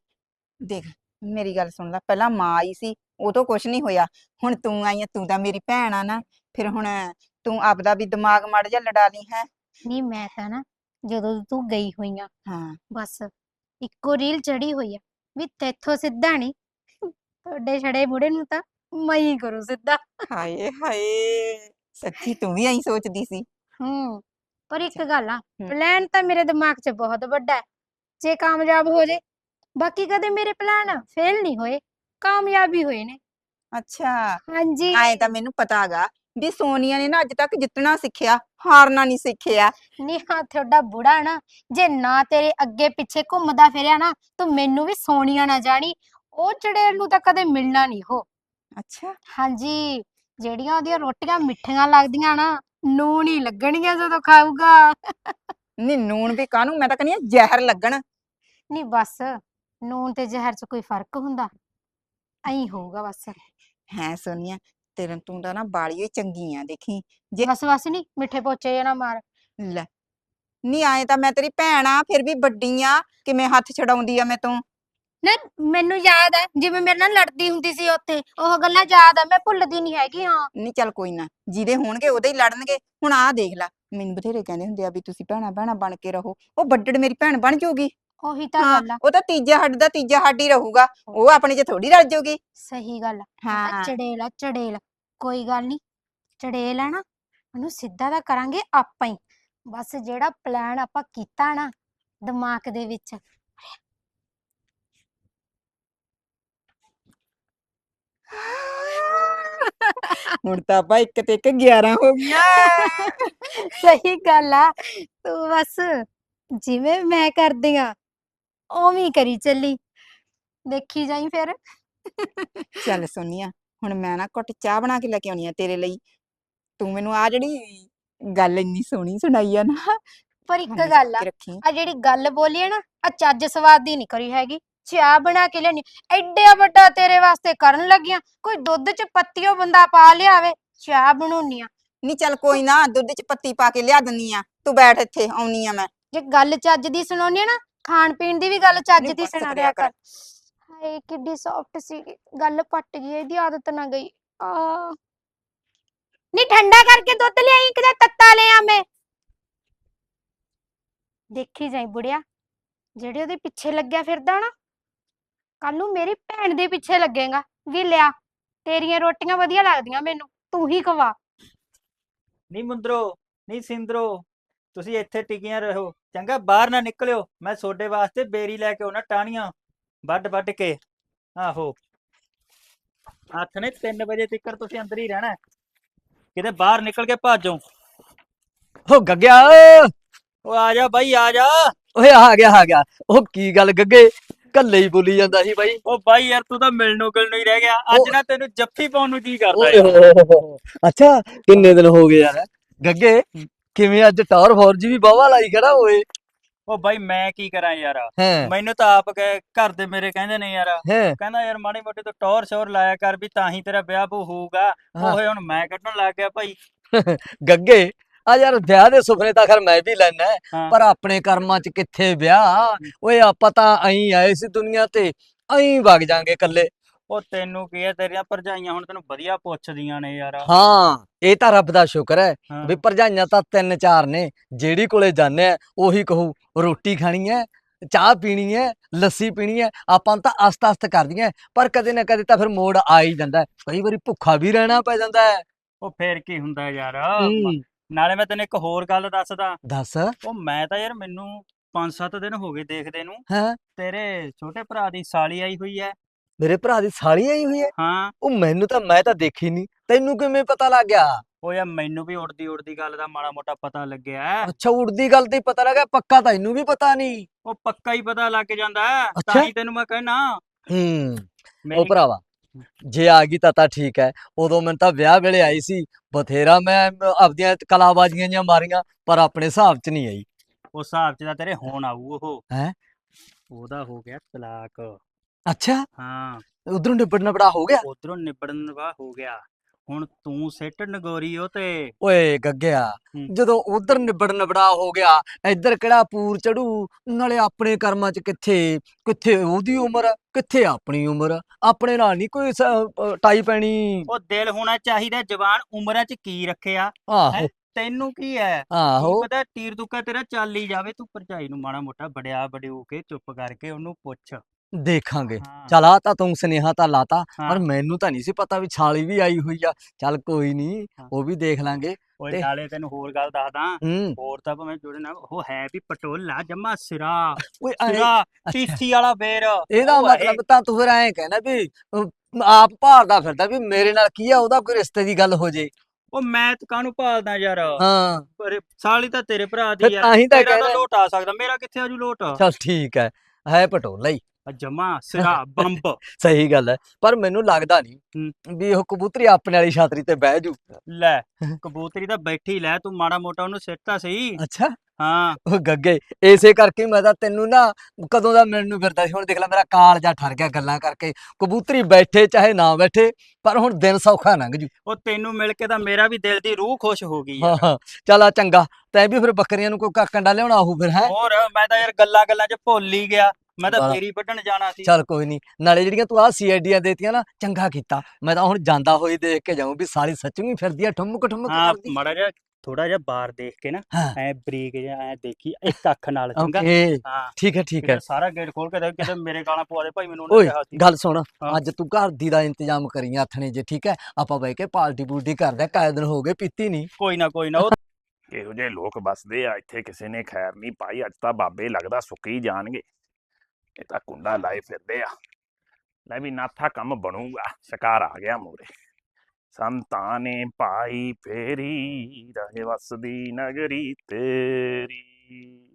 ਦੇਖ ਮੇਰੀ ਗੱਲ ਸੁਣ ਲੈ ਪਹਿਲਾਂ ਮਾਂ ਆਈ ਸੀ ਉਹ ਤੋਂ ਕੁਝ ਨਹੀਂ ਹੋਇਆ। ਹੁਣ ਤੂੰ ਆਈ ਆ ਤੂੰ ਤਾਂ ਮੇਰੀ ਭੈਣ ਆ ਨਾ। ਫਿਰ ਹੁਣ ਤੂੰ ਆਪਦਾ ਵੀ ਦਿਮਾਗ ਮੜ ਜਾ ਲੜਾ ਲਈ ਹੈ? ਨਹੀਂ ਮੈਂ ਤਾਂ ਨਾ ਜਦੋਂ ਦੀ ਤੂੰ ਗਈ ਹੋਈ ਆ ਹਾਂ। ਬਸ ਇੱਕੋ ਰੀਲ ਚੜੀ ਹੋਈ ਆ ਵੀ ਤੇਥੋਂ ਸਿੱਧਾ ਨਹੀਂ ਤੁਹਾਡੇ ਛੜੇ ਬੁੜੇ ਨੂੰ ਤਾਂ ਮੈਂ ਹੀ ਕਰੂ ਸਿੱਧਾ। ਹਾਏ ਹਾਏ ਸੱਚੀ ਤੂੰ ਵੀ ਐਂ ਸੋਚਦੀ ਸੀ। ਹੂੰ ਪਰ ਇੱਕ ਗੱਲ ਆ। ਪਲਾਨ ਤਾਂ ਮੇਰੇ ਦਿਮਾਗ 'ਚ ਬਹੁਤ ਵੱਡਾ ਹੈ। ਜੇ ਕਾਮਯਾਬ ਹੋ ਜੇ ਬਾਕੀ ਕਦੇ ਮੇਰੇ ਪਲਾਨ ਫੇਲ ਨਹੀਂ ਹੋਏ ਕਾਮਯਾਬ ਹੋਏ ਨੇ। ਅੱਛਾ ਹਾਂਜੀ। ਐਂ ਤਾਂ ਮੈਨੂੰ ਪਤਾ ਹੈਗਾ ਵੀ ਸੋਨੀਆ ਨੇ ਨਾ ਅੱਜ ਤੱਕ ਜਿੱਤਣਾ ਸਿੱਖਿਆ ਹਾਰਨਾ ਨਹੀਂ ਸਿੱਖਿਆ। ਨੀ ਹਾਂ ਤੁਹਾਡਾ ਬੁੜਾ ਨਾ ਜੇ ਨਾ ਤੇਰੇ ਅੱਗੇ ਪਿੱਛੇ ਘੁੰਮਦਾ ਫਿਰਿਆ ਨਾ ਤੂੰ ਮੈਨੂੰ ਵੀ ਸੋਨੀਆ ਨਾ ਜਾਣੀ ਉਹ ਚੜੇਲ ਨੂੰ ਤਾਂ ਕਦੇ ਮਿਲਣਾ ਨਹੀਂ ਹੋ। ਅੱਛਾ। ਹਾਂਜੀ ਜਿਹੜੀਆਂ ਉਹਦੀਆਂ ਰੋਟੀਆਂ ਮਿੱਠੀਆਂ ਲੱਗਦੀਆਂ ਨਾ ਨੂਣ ਹੀ ਲੱਗਣਗੀਆਂ ਜਦੋਂ ਖਾਊਗਾ। ਨਹੀਂ ਨੂਣ ਵੀ ਕਾਹਨੂੰ ਮੈਂ ਤਾਂ ਕਹਿੰਦੀ ਆ ਜ਼ਹਿਰ ਲੱਗਣ। ਨਹੀਂ ਬਸ। ਨੂਣ ਤੇ ਜ਼ਹਿਰ 'ਚ ਕੋਈ ਫ਼ਰਕ ਹੁੰਦਾ? ਐਂ ਹੋਊਗਾ ਬਸ। ਹੈ ਸੋਨੀਆ ਤੇਰੇ ਤੂੰ ਤਾਂ ਨਾ ਬਾਲੀ ਹੀ ਚੰਗੀ ਆ ਦੇਖੀ? ਜੇ ਬਸ ਬਸ ਨਹੀਂ ਮਿੱਠੇ ਪੋਚੇ ਨਾ ਮਾਰ। ਲੈ ਨਹੀਂ ਆਏ ਤਾਂ ਮੈਂ ਤੇਰੀ ਭੈਣ ਆ ਫਿਰ ਵੀ ਵੱਡੀ ਆ ਕਿਵੇਂ ਹੱਥ ਛਡਾਉਂਦੀ ਆ ਮੈਂ ਤੂੰ? ਨਾ ਮੈਨੂੰ ਯਾਦ ਹੈ ਜਿਵੇਂ ਮੇਰੇ ਨਾਲ ਲੜਦੀ ਹੁੰਦੀ ਸੀ ਉੱਥੇ ਉਹ ਗੱਲਾਂ ਯਾਦ ਆ ਮੈਂ ਭੁੱਲਦੀ ਨਹੀਂ ਹੈਗੀ ਹਾਂ। ਨਹੀਂ ਚੱਲ ਕੋਈ ਨਾ ਜਿਹਦੇ ਹੋਣਗੇ ਉਹਦੇ ਹੀ ਲੜਨਗੇ। ਹੁਣ ਆਹ ਦੇਖ ਲੈ ਮੈਨੂੰ ਬਥੇਰੇ ਕਹਿੰਦੇ ਹੁੰਦੇ ਆ ਵੀ ਤੁਸੀਂ ਭੈਣਾ ਭੈਣਾ ਬਣ ਕੇ ਰਹੋ ਉਹ ਵੱਡੜ ਮੇਰੀ ਭੈਣ ਬਣ ਜਾਊਗੀ ਉਹੀ ਤਾਂ ਹਾਂ ਗੱਲ ਆ। ਉਹ ਤਾਂ ਤੀਜਾ ਹੱਡ ਦਾ ਤੀਜਾ ਹੱਡ ਹੀ ਰਹੂਗਾ। ਉਹ ਆਪਣੇ 'ਚ ਥੋੜੀ ਰਲ ਜਾਊਗੀ ਸਹੀ ਗੱਲ ਆ। ਹਾਂ। ਚੜੇਲ ਆ ਚੜੇਲ। ਕੋਈ ਗੱਲ ਨਹੀਂ ਚੜੇਲ ਆ ਨਾ ਉਹਨੂੰ ਸਿੱਧਾ ਤਾਂ ਕਰਾਂਗੇ ਆਪਾਂ ਹੀ। ਬਸ ਜਿਹੜਾ ਪਲਾਨ ਆਪਾਂ ਕੀਤਾ ਨਾ ਦਿਮਾਗ ਦੇ ਵਿੱਚ। ਹੁਣ ਤਾਂ ਆਪਾਂ ਇੱਕ ਤੇ ਇੱਕ 11 ਹੋ ਗਈਆਂ। ਸਹੀ ਗੱਲ ਆ। ਤੂੰ ਬਸ ਜਿਵੇਂ ਮੈਂ ਕਰਦੀ ਆ ਉਵੇਂ ਹੀ ਕਰੀ ਚੱਲੀ। ਦੇਖੀ ਜਾਈ ਫਿਰ। ਚੱਲ ਸੋਨੀਆ ਹੁਣ ਮੈਂ ਨਾ ਘੁੱਟ ਚਾਹ ਬਣਾ ਕੇ ਲੈ ਕੇ ਆਉਣੀ ਆ ਤੇਰੇ ਲਈ। ਤੂੰ ਮੈਨੂੰ ਆ ਜਿਹੜੀ ਗੱਲ ਇੰਨੀ ਸੋਹਣੀ ਸੁਣਾਈ ਆ ਨਾ ਪਰ ਇੱਕ ਗੱਲ ਆ ਕੇ ਰੱਖੀ। ਆ ਜਿਹੜੀ ਗੱਲ ਬੋਲੀ ਹੈ ਨਾ ਆ ਚੱਜ ਸਵਾਦ ਦੀ ਨਹੀਂ ਕਰੀ ਹੈਗੀ। ਚਾਹ ਬਣਾ ਕੇ ਲਿਆਨੀ ਐਡਾ ਵੱਡਾ ਤੇਰੇ ਵਾਸਤੇ ਕਰਨ ਲੱਗੀਆਂ ਕੋਈ ਦੁੱਧ ਚ ਪੱਤੀਓ ਬੰਦਾ ਪਾ ਲਿਆਵੇ ਚਾਹ ਬਣਾਉਣੀ ਆ। ਨਹੀਂ ਚੱਲ ਕੋਈ ਨਾ ਦੁੱਧ 'ਚ ਪੱਤੀ ਪਾ ਕੇ ਲਿਆ ਦਿੰਨੀ ਆ ਤੂੰ ਬੈਠ ਇੱਥੇ ਆਉਣੀ ਆ ਮੈਂ। ਜੇ ਗੱਲ ਚੱਜ ਦੀ ਸੁਣਾਉਣੀ ਆ ਨਾ ਖਾਣ ਪੀਣ ਦੀ ਵੀ ਗੱਲ ਚੱਜ ਨਹੀਂ ਦੀ ਸੁਣਾ ਦਿਆ ਕਰ। ਹਾਏ ਕਿੱਡੀ ਸੌਫਟ ਸੀ। ਗੱਲ ਪੱਟ ਗਈ ਇਹਦੀ ਆਦਤ ਨਾ ਗਈ। ਆ। ਨੀ ਠੰਡਾ ਕਰਕੇ ਦੁੱਧ ਲਿਆਈ ਕਿਤੇ ਤੱਤਾ ਲਿਆ ਮੈਂ। ਦੇਖੀ ਜਾਈ ਬੁੜਿਆ ਜਿਹੜੇ ਉਹਦੇ ਪਿੱਛੇ ਲੱਗਿਆ ਫਿਰਦਾ ਨਾ ਕੱਲ ਨੂੰ ਮੇਰੀ ਭੈਣ ਦੇ ਪਿੱਛੇ ਲੱਗੇਗਾ। ਵੀ ਲਿਆ ਤੇਰੀਆਂ ਰੋਟੀਆਂ ਵਧੀਆ ਲੱਗਦੀਆਂ ਮੈਨੂੰ ਤੂੰ ਹੀ ਖਵਾ। ਨਹੀਂ ਮੁੰਦਰੋ ਨਹੀਂ ਸਿੰਦਰੋ ਤੁਸੀਂ ਇੱਥੇ ਟਿਕੀਆਂ ਰਹੋ। ਚੰਗਾ ਬਾਹਰ ਨਾ ਨਿਕਲਿਓ। ਮੈਂ ਤੁਹਾਡੇ ਵਾਸਤੇ ਬੇਰੀ ਲੈ ਕੇ ਆਉਣਾ ਟਾਹਣੀਆਂ ਵੱਢ ਵੱਢ ਕੇ। ਆਹੋ। ਹੱਥ ਨੇ 3 ਵਜੇ ਤੱਕ ਤੁਸੀਂ ਅੰਦਰ ਹੀ ਰਹਿਣਾ। ਹੈ। ਕਿਤੇ ਬਾਹਰ ਨਿਕਲ ਕੇ ਭਾਜੋ। ਉਹ ਗੱਗਿਆ ਉਹ ਆ ਜਾ ਬਾਈ ਆ ਜਾ। ਓਏ ਆ ਗਿਆ ਆ ਗਿਆ। ਉਹ ਕੀ ਗੱਲ ਗੱਗੇ? ਕੱਲੇ ਹੀ ਬੋਲੀ ਜਾਂਦਾ ਸੀ ਬਾਈ। ਉਹ ਬਾਈ ਯਾਰ ਤੂੰ ਤਾਂ ਮਿਲਣੋਂ ਗਿਲਣੋਂ ਹੀ ਰਹਿ ਗਿਆ। ਅੱਜ ਨਾ ਤੈਨੂੰ ਜੱਫੀ ਪਾਉਣ ਨੂੰ ਕੀ ਕਰਦਾ ਓਏ ਯਾਰ। ਹੋ ਹੋ ਹੋ। ਅੱਛਾ ਕਿੰਨੇ ਦਿਨ ਹੋ ਗਏ ਯਾਰ? ਗੱਗੇ ਕਿਵੇਂ ਅੱਜ ਟੌਰ ਫੌਰਜੀ ਵੀ ਬਾਵਾ ਲਾਈ ਖੜਾ ਓਏ? ਉਹ ਬਾਈ ਮੈਂ ਕੀ ਕਰਾਂ ਯਾਰ? ਹੈ। ਮੈਨੂੰ ਤਾਂ ਆਪ ਕਹਿ- ਘਰ ਦੇ ਮੇਰੇ ਕਹਿੰਦੇ ਨੇ ਯਾਰ। ਹੈ। ਕਹਿੰਦਾ ਯਾਰ ਮਾੜੀ ਮੋਟੀ ਤੋਂ ਟੌਰ ਸ਼ੋਰ ਲਾਇਆ ਕਰ ਵੀ ਤਾਂ ਹੀ ਤੇਰਾ ਵਿਆਹ ਬੂ ਹੋਊਗਾ। ਹਾਂ। ਓਏ ਹੁਣ ਮੈਂ ਕੱਢਣ ਲੱਗ ਗਿਆ ਭਾਈ। ਗੱਗੇ ਆ ਯਾਰ ਵਿਆਹ ਦੇ ਸੁਪਨੇ ਤਾਂ ਖਰ ਮੈਂ ਵੀ ਲੈਣਾ ਹਾਂ। ਪਰ ਆਪਣੇ ਕਰਮਾਂ 'ਚ ਕਿੱਥੇ ਵਿਆਹ? ਓਏ ਆਪਾਂ ਤਾਂ ਐਂ ਆਏ ਸੀ ਦੁਨੀਆ ਤੇ ਐਂ ਵਗ ਜਾਾਂਗੇ ਇਕੱਲੇ। ਉਹ ਤੈਨੂੰ ਕੀ ਹੈ ਤੇਰੀਆਂ ਭਰਜਾਈਆਂ ਹੁਣ ਤੈਨੂੰ ਵਧੀਆ ਪੁੱਛਦੀਆਂ ਨੇ ਯਾਰ। ਹਾਂ ਇਹ ਤਾਂ ਰੱਬ ਦਾ ਸ਼ੁਕਰ ਹੈ ਹਾਂ। ਵੀ ਭਰਜਾਈਆਂ ਤਾਂ ਤਿੰਨ ਚਾਰ ਨੇ ਜਿਹੜੀ ਕੋਲੇ ਜਾਂਦੇ ਆ ਉਹੀ ਕਹੂ ਰੋਟੀ ਖਾਣੀ ਹੈ ਚਾਹ ਪੀਣੀ ਹੈ ਲੱਸੀ ਪੀਣੀ ਹੈ ਆਪਾਂ ਨੂੰ ਤਾਂ ਅਸਤ ਅਸਤ ਕਰਦੀਆਂ ਪਰ ਕਦੇ ਨਾ ਕਦੇ ਤਾਂ ਫਿਰ ਮੋੜ ਆ ਹੀ ਜਾਂਦਾ ਹੈ। ਕਈ ਵਾਰੀ ਭੁੱਖਾ ਵੀ ਰਹਿਣਾ ਪੈ ਜਾਂਦਾ ਹੈ। ਉਹ ਫੇਰ ਕੀ ਹੁੰਦਾ ਯਾਰ ਨਾਲੇ ਮੈਂ ਤੈਨੂੰ ਇੱਕ ਹੋਰ ਗੱਲ ਦੱਸਦਾ। ਦੱਸ। ਉਹ ਮੈਂ ਤਾਂ ਯਾਰ ਮੈਨੂੰ 5-7 ਦਿਨ ਹੋ ਗਏ ਦੇਖਦੇ ਨੂੰ ਹੈ। ਤੇਰੇ ਛੋਟੇ ਭਰਾ ਦੀ ਸਾਲੀ ਆਈ ਹੋਈ ਹੈ ਮੇਰੇ ਭਰਾ ਦੀ ਸਾਲੀ ਆਈ ਹੋਈ ਹੈ। ਹਾਂ ਉਹ ਮੈਨੂੰ ਤਾਂ ਮੈਂ ਤਾਂ ਦੇਖੀ ਨਹੀਂ ਤੈਨੂੰ ਕਿਵੇਂ ਪਤਾ ਲੱਗ ਗਿਆ? ਉਹ ਯਾਰ ਮੈਨੂੰ ਵੀ ਉੜਦੀ ਉੜਦੀ ਗੱਲ ਦਾ ਮਾੜਾ ਮੋਟਾ ਪਤਾ ਲੱਗਿਆ। ਹੈ। ਅੱਛਾ ਉੜਦੀ ਗੱਲ ਤੇ ਹੀ ਪਤਾ ਲੱਗਾ ਪੱਕਾ ਤਾਂ ਇਹਨੂੰ ਵੀ ਪਤਾ ਨਹੀਂ ਉਹ ਪੱਕਾ ਹੀ ਪਤਾ ਲੱਗ ਜਾਂਦਾ ਹੈ, ਅੱਛਾ। ਤਾਂ ਹੀ ਤੈਨੂੰ ਮੈਂ ਕਹਿਣਾ। ਹੂੰ। ਉਹ ਭਰਾਵਾ ਜੇ ਆ ਗਈ ਤਾਂ ਤਾਂ ਠੀਕ ਹੈ। ਉਦੋਂ ਮੈਨੂੰ ਤਾਂ ਵਿਆਹ ਵੇਲੇ ਆਈ ਸੀ। ਬਥੇਰਾ ਮੈਂ ਮ- ਆਪਦੀਆਂ ਕਲਾਬਾਜ਼ੀਆਂ ਜੀਆਂ ਮਾਰੀਆਂ ਪਰ ਆਪਣੇ ਹਿਸਾਬ 'ਚ ਨਹੀਂ ਆਈ। ਉਸ ਹਿਸਾਬ 'ਚ ਤਾਂ ਤੇਰੇ ਹੁਣ ਆਊ ਉਹ। ਹੈਂ? ਉਹਦਾ ਹੋ ਗਿਆ ਤਲਾਕ। ਅੱਛਾ। ਹਾਂ। ਉਧਰੋਂ ਨਿਬੜ ਨਬੜਾ ਹੋ ਗਿਆ? ਉਧਰੋਂ ਨਿਬੜਨ ਵਾ ਹੋ ਗਿਆ। ਹੁਣ ਤੂੰ ਸਿੱਟ ਨਗੋਰੀ ਉਹ ਤੇ ਓਏ ਗੱਗਿਆ ਹੂੰ। ਜਦੋਂ ਉਧਰ ਨਿਬੜ ਨਿਬੜਾ ਹੋ ਗਿਆ ਇੱਧਰ ਕਿਹੜਾ ਪੂਰ ਚੜੂ? ਨਾਲੇ ਆਪਣੇ ਕਰਮਾਂ 'ਚ ਕਿੱਥੇ? ਕਿੱਥੇ ਉਹਦੀ ਉਮਰ? ਕਿੱਥੇ ਆਪਣੀ ਉਮਰ? ਆਪਣੇ ਨਾਲ ਨਹੀਂ ਕੋਈ ਸ- ਅ, ਟਾਈ ਪੈਣੀ। ਉਹ ਦਿਲ ਹੋਣਾ ਚਾਹੀਦਾ ਜਵਾਨ ਉਮਰਾਂ 'ਚ ਕੀ ਰੱਖਿਆ? ਆਹੋ। ਤੈਨੂੰ ਕੀ ਹੈ? ਕੀ ਆਹੋ ਪਤਾ ਤੀਰ ਤੁੱਕਾ ਤੇਰਾ ਚੱਲ ਹੀ ਜਾਵੇ ਤੂੰ ਭਰਜਾਈ ਨੂੰ ਮਾੜਾ ਮੋਟਾ ਬੜਿਆ ਬੜਿਓ ਕੇ ਚੁੱਪ ਕਰਕੇ ਉਹਨੂੰ ਪੁੱਛ। ਦੇਖਾਂਗੇ। ਚਲ ਆ ਤਾਂ ਤੂੰ ਸੁਨੇਹਾ ਤਾਂ ਲਾਤਾ। ਪਰ ਮੈਨੂੰ ਤਾਂ ਨਹੀਂ ਸੀ ਪਤਾ ਵੀ ਛਾਲੀ ਵੀ ਆਈ ਹੋਈ ਆ। ਚੱਲ ਕੋਈ ਨਹੀਂ। ਉਹ ਵੀ ਦੇਖ ਲਾਂਗੇ ਓਏ ਨਾਲੇ ਤੈਨੂੰ ਹੋਰ ਗੱਲ ਦੱਸਦਾ। ਹੋਰ ਤਾਂ ਭਾਵੇਂ ਜੁੜੇ ਨਾ ਉਹ ਹੈ ਵੀ ਪਟੋਲਾ ਜਮਾ ਸਿਰਾ। ਓਏ ਸਿਰਾ ਟੀਸੀ ਵਾਲਾ ਬੇਰ। ਇਹਦਾ। ਮਤਲਬ ਤਾਂ ਤੂੰ ਫਿਰ ਐਂ ਕਹਿਣਾ ਵੀ ਆਪ ਭਾਲਦਾ ਫਿਰਦਾ ਵੀ ਮੇਰੇ ਨਾਲ ਕੀ ਆ ਉਹਦਾ ਕੋਈ ਰਿਸ਼ਤੇ ਦੀ ਗੱਲ ਹੋ ਜੇ। ਉਹ ਮੈਂ ਤਾਂ ਕਾਹਨੂੰ ਭਾਲਦਾ ਯਾਰ? ਹਾਂ। ਪਰ ਸਾਲੀ ਤਾਂ ਤੇਰੇ ਭਰਾ ਫਿਰ ਦੀ ਆ। ਤਾਂ ਹੀ ਤਾਂ ਕਹਿਣਾ ਲੋਟ ਆ ਸਕਦਾ। ਮੇਰਾ ਕਿੱਥੇ ਆਜੂ ਲੋਟ? ਚਲ ਠੀਕ ਹੈ ਹੈ ਪਟੋਲਾ ਹੀ। ਜਮਾ ਸਿਰਾ ਬੰਬ। ਸਹੀ ਗੱਲ ਹੈ ਪਰ ਮੈਨੂੰ ਲੱਗਦਾ ਨਹੀਂ ਵੀ ਉਹ ਕਬੂਤਰੀ ਆਪਣੇ ਵਾਲੀ ਛਾਤਰੀ ਤੇ ਬਹਿ ਜੂ। ਲੈ ਕਬੂਤਰੀ ਤਾਂ ਬੈਠੀ ਲੈ ਤੂੰ ਮਾੜਾ ਮੋਟਾ ਉਹਨੂੰ ਸਿੱਟਾ ਸਹੀ। ਅੱਛਾ। ਹਾਂ। ਉਹ ਗੱਗੇ ਇਸੇ ਕਰਕੇ ਮੈਂ ਤਾਂ ਤੈਨੂੰ ਨਾ ਕਦੋਂ ਦਾ ਮਿਲਣ ਨੂੰ ਫਿਰਦਾ ਸੀ ਹੁਣ ਦੇਖ ਲੈ ਮੇਰਾ ਕਾਲ ਜਾ ਠਰ ਗਿਆ ਗੱਲਾਂ ਕਰਕੇ। ਕਬੂਤਰੀ ਬੈਠੇ ਚਾਹੇ ਨਾ ਬੈਠੇ ਪਰ ਹੁਣ ਦਿਨ ਸੌਖਾ ਲੰਘ ਜੂ। ਉਹ ਤੈਨੂੰ ਮਿਲ ਕੇ ਤਾਂ ਮੇਰਾ ਵੀ ਦਿਲ ਦੀ ਰੂਹ ਖੁਸ਼ ਹੋ ਗਈ ਹਾਂ ਚੱਲ ਆ ਚੰਗਾ ਤੈਂ ਵੀ ਫਿਰ ਬੱਕਰੀਆਂ ਨੂੰ ਕੋਈ ਕੰਡਾ ਲਿਆਉਣਾ ਹੋਊ ਫਿਰ ਹੈ? ਹੋਰ ਮੈਂ ਤਾਂ ਯਾਰ ਗੱਲਾਂ ਗੱਲਾਂ 'ਚ ਭੁੱਲ ਹੀ ਗਿਆ। ਮੈਂ ਤਾਂ ਫੇਰੀ ਵੱਢਣ ਜਾਣਾ ਸੀ। ਚੱਲ ਕੋਈ ਨਹੀਂ ਨਾਲੇ ਜਿਹੜੀਆਂ ਤੂੰ ਆ ਸੀਆਈਡੀਆਂ ਦੇਤੀਆਂ ਨਾ ਚੰਗਾ ਕੀਤਾ। ਮੈਂ ਤਾਂ ਹੁਣ ਜਾਂਦਾ ਹੋਈ ਦੇਖ ਕੇ ਜਾਊਂ ਵੀ ਸਾਲੀ ਸੱਚੀ ਹੀ ਫਿਰਦੀ ਆ ਠੁਮਕ ਠੁਮਕ ਹਾਂ ਕਰਦੀ। ਮਾੜਾ ਜਿਹਾ ਥੋੜਾ ਜਿਹਾ ਬਾਹਰ ਦੇਖ ਕੇ ਨਾ ਹਾਂ। ਐ ਬਰੀਕ ਜਿਹਾ ਐ ਦੇਖੀ ਇੱਕ ਅੱਖ ਨਾਲ ਚੰਗਾ? ਓਕੇ ਹਾਂ। ਠੀਕ ਹੈ ਠੀਕ ਕਿਤੇ ਹੈ ਸਾਰਾ ਗੇਟ ਖੋਲ ਕੇ ਦੇਖ ਕਿਤੇ ਮੇਰੇ ਗਾਲਾਂ ਪਵਾ ਦੇ ਭਾਈ ਮੈਨੂੰ ਉਹਨੇ ਓਏ ਕਿਹਾ ਸੀ। ਗੱਲ ਸੁਣ ਹਾਂ। ਅੱਜ ਤੂੰ ਘਰ ਦੀ ਦਾ ਇੰਤਜ਼ਾਮ ਕਰੀ ਆਥਣੇ ਜੇ ਠੀਕ ਹੈ? ਆਪਾਂ ਬਹਿ ਕੇ ਪਾਰਟੀ ਪੂਰਟੀ ਕਰਦੇ ਆ ਕਾਇ ਦਿਨ ਹੋ ਗਏ ਪੀਤੀ ਨਹੀਂ ਕੋਈ ਨਾ ਕੋਈ ਨਾ ਉਹ ਇਹੋ ਜਿਹੇ ਲੋਕ ਵੱਸਦੇ ਆ ਇੱਥੇ ਕਿਸੇ ਨੇ ਖੈਰ ਨਹੀਂ ਪਾਈ ਅੱਜ ਤਾਂ ਬਾਬੇ ਲੱਗਦਾ ਸੁੱਕੀ ਜਾਣਗੇ। ਇਹ ਤਾਂ ਕੁੰਡਾ ਲਾਏ ਫਿਰਦੇ ਆ ਲੈ ਵੀ ਨਾਥਾ ਕੰਮ ਬਣੂਗਾ ਸ਼ਿਕਾਰ ਆ ਗਿਆ ਮੂਰੇ ਸੰਤਾਂ ਨੇ ਪਾਈ ਫੇਰੀ ਰਹੇ ਵਸਦੀ ਨਗਰੀ ਤੇਰੀ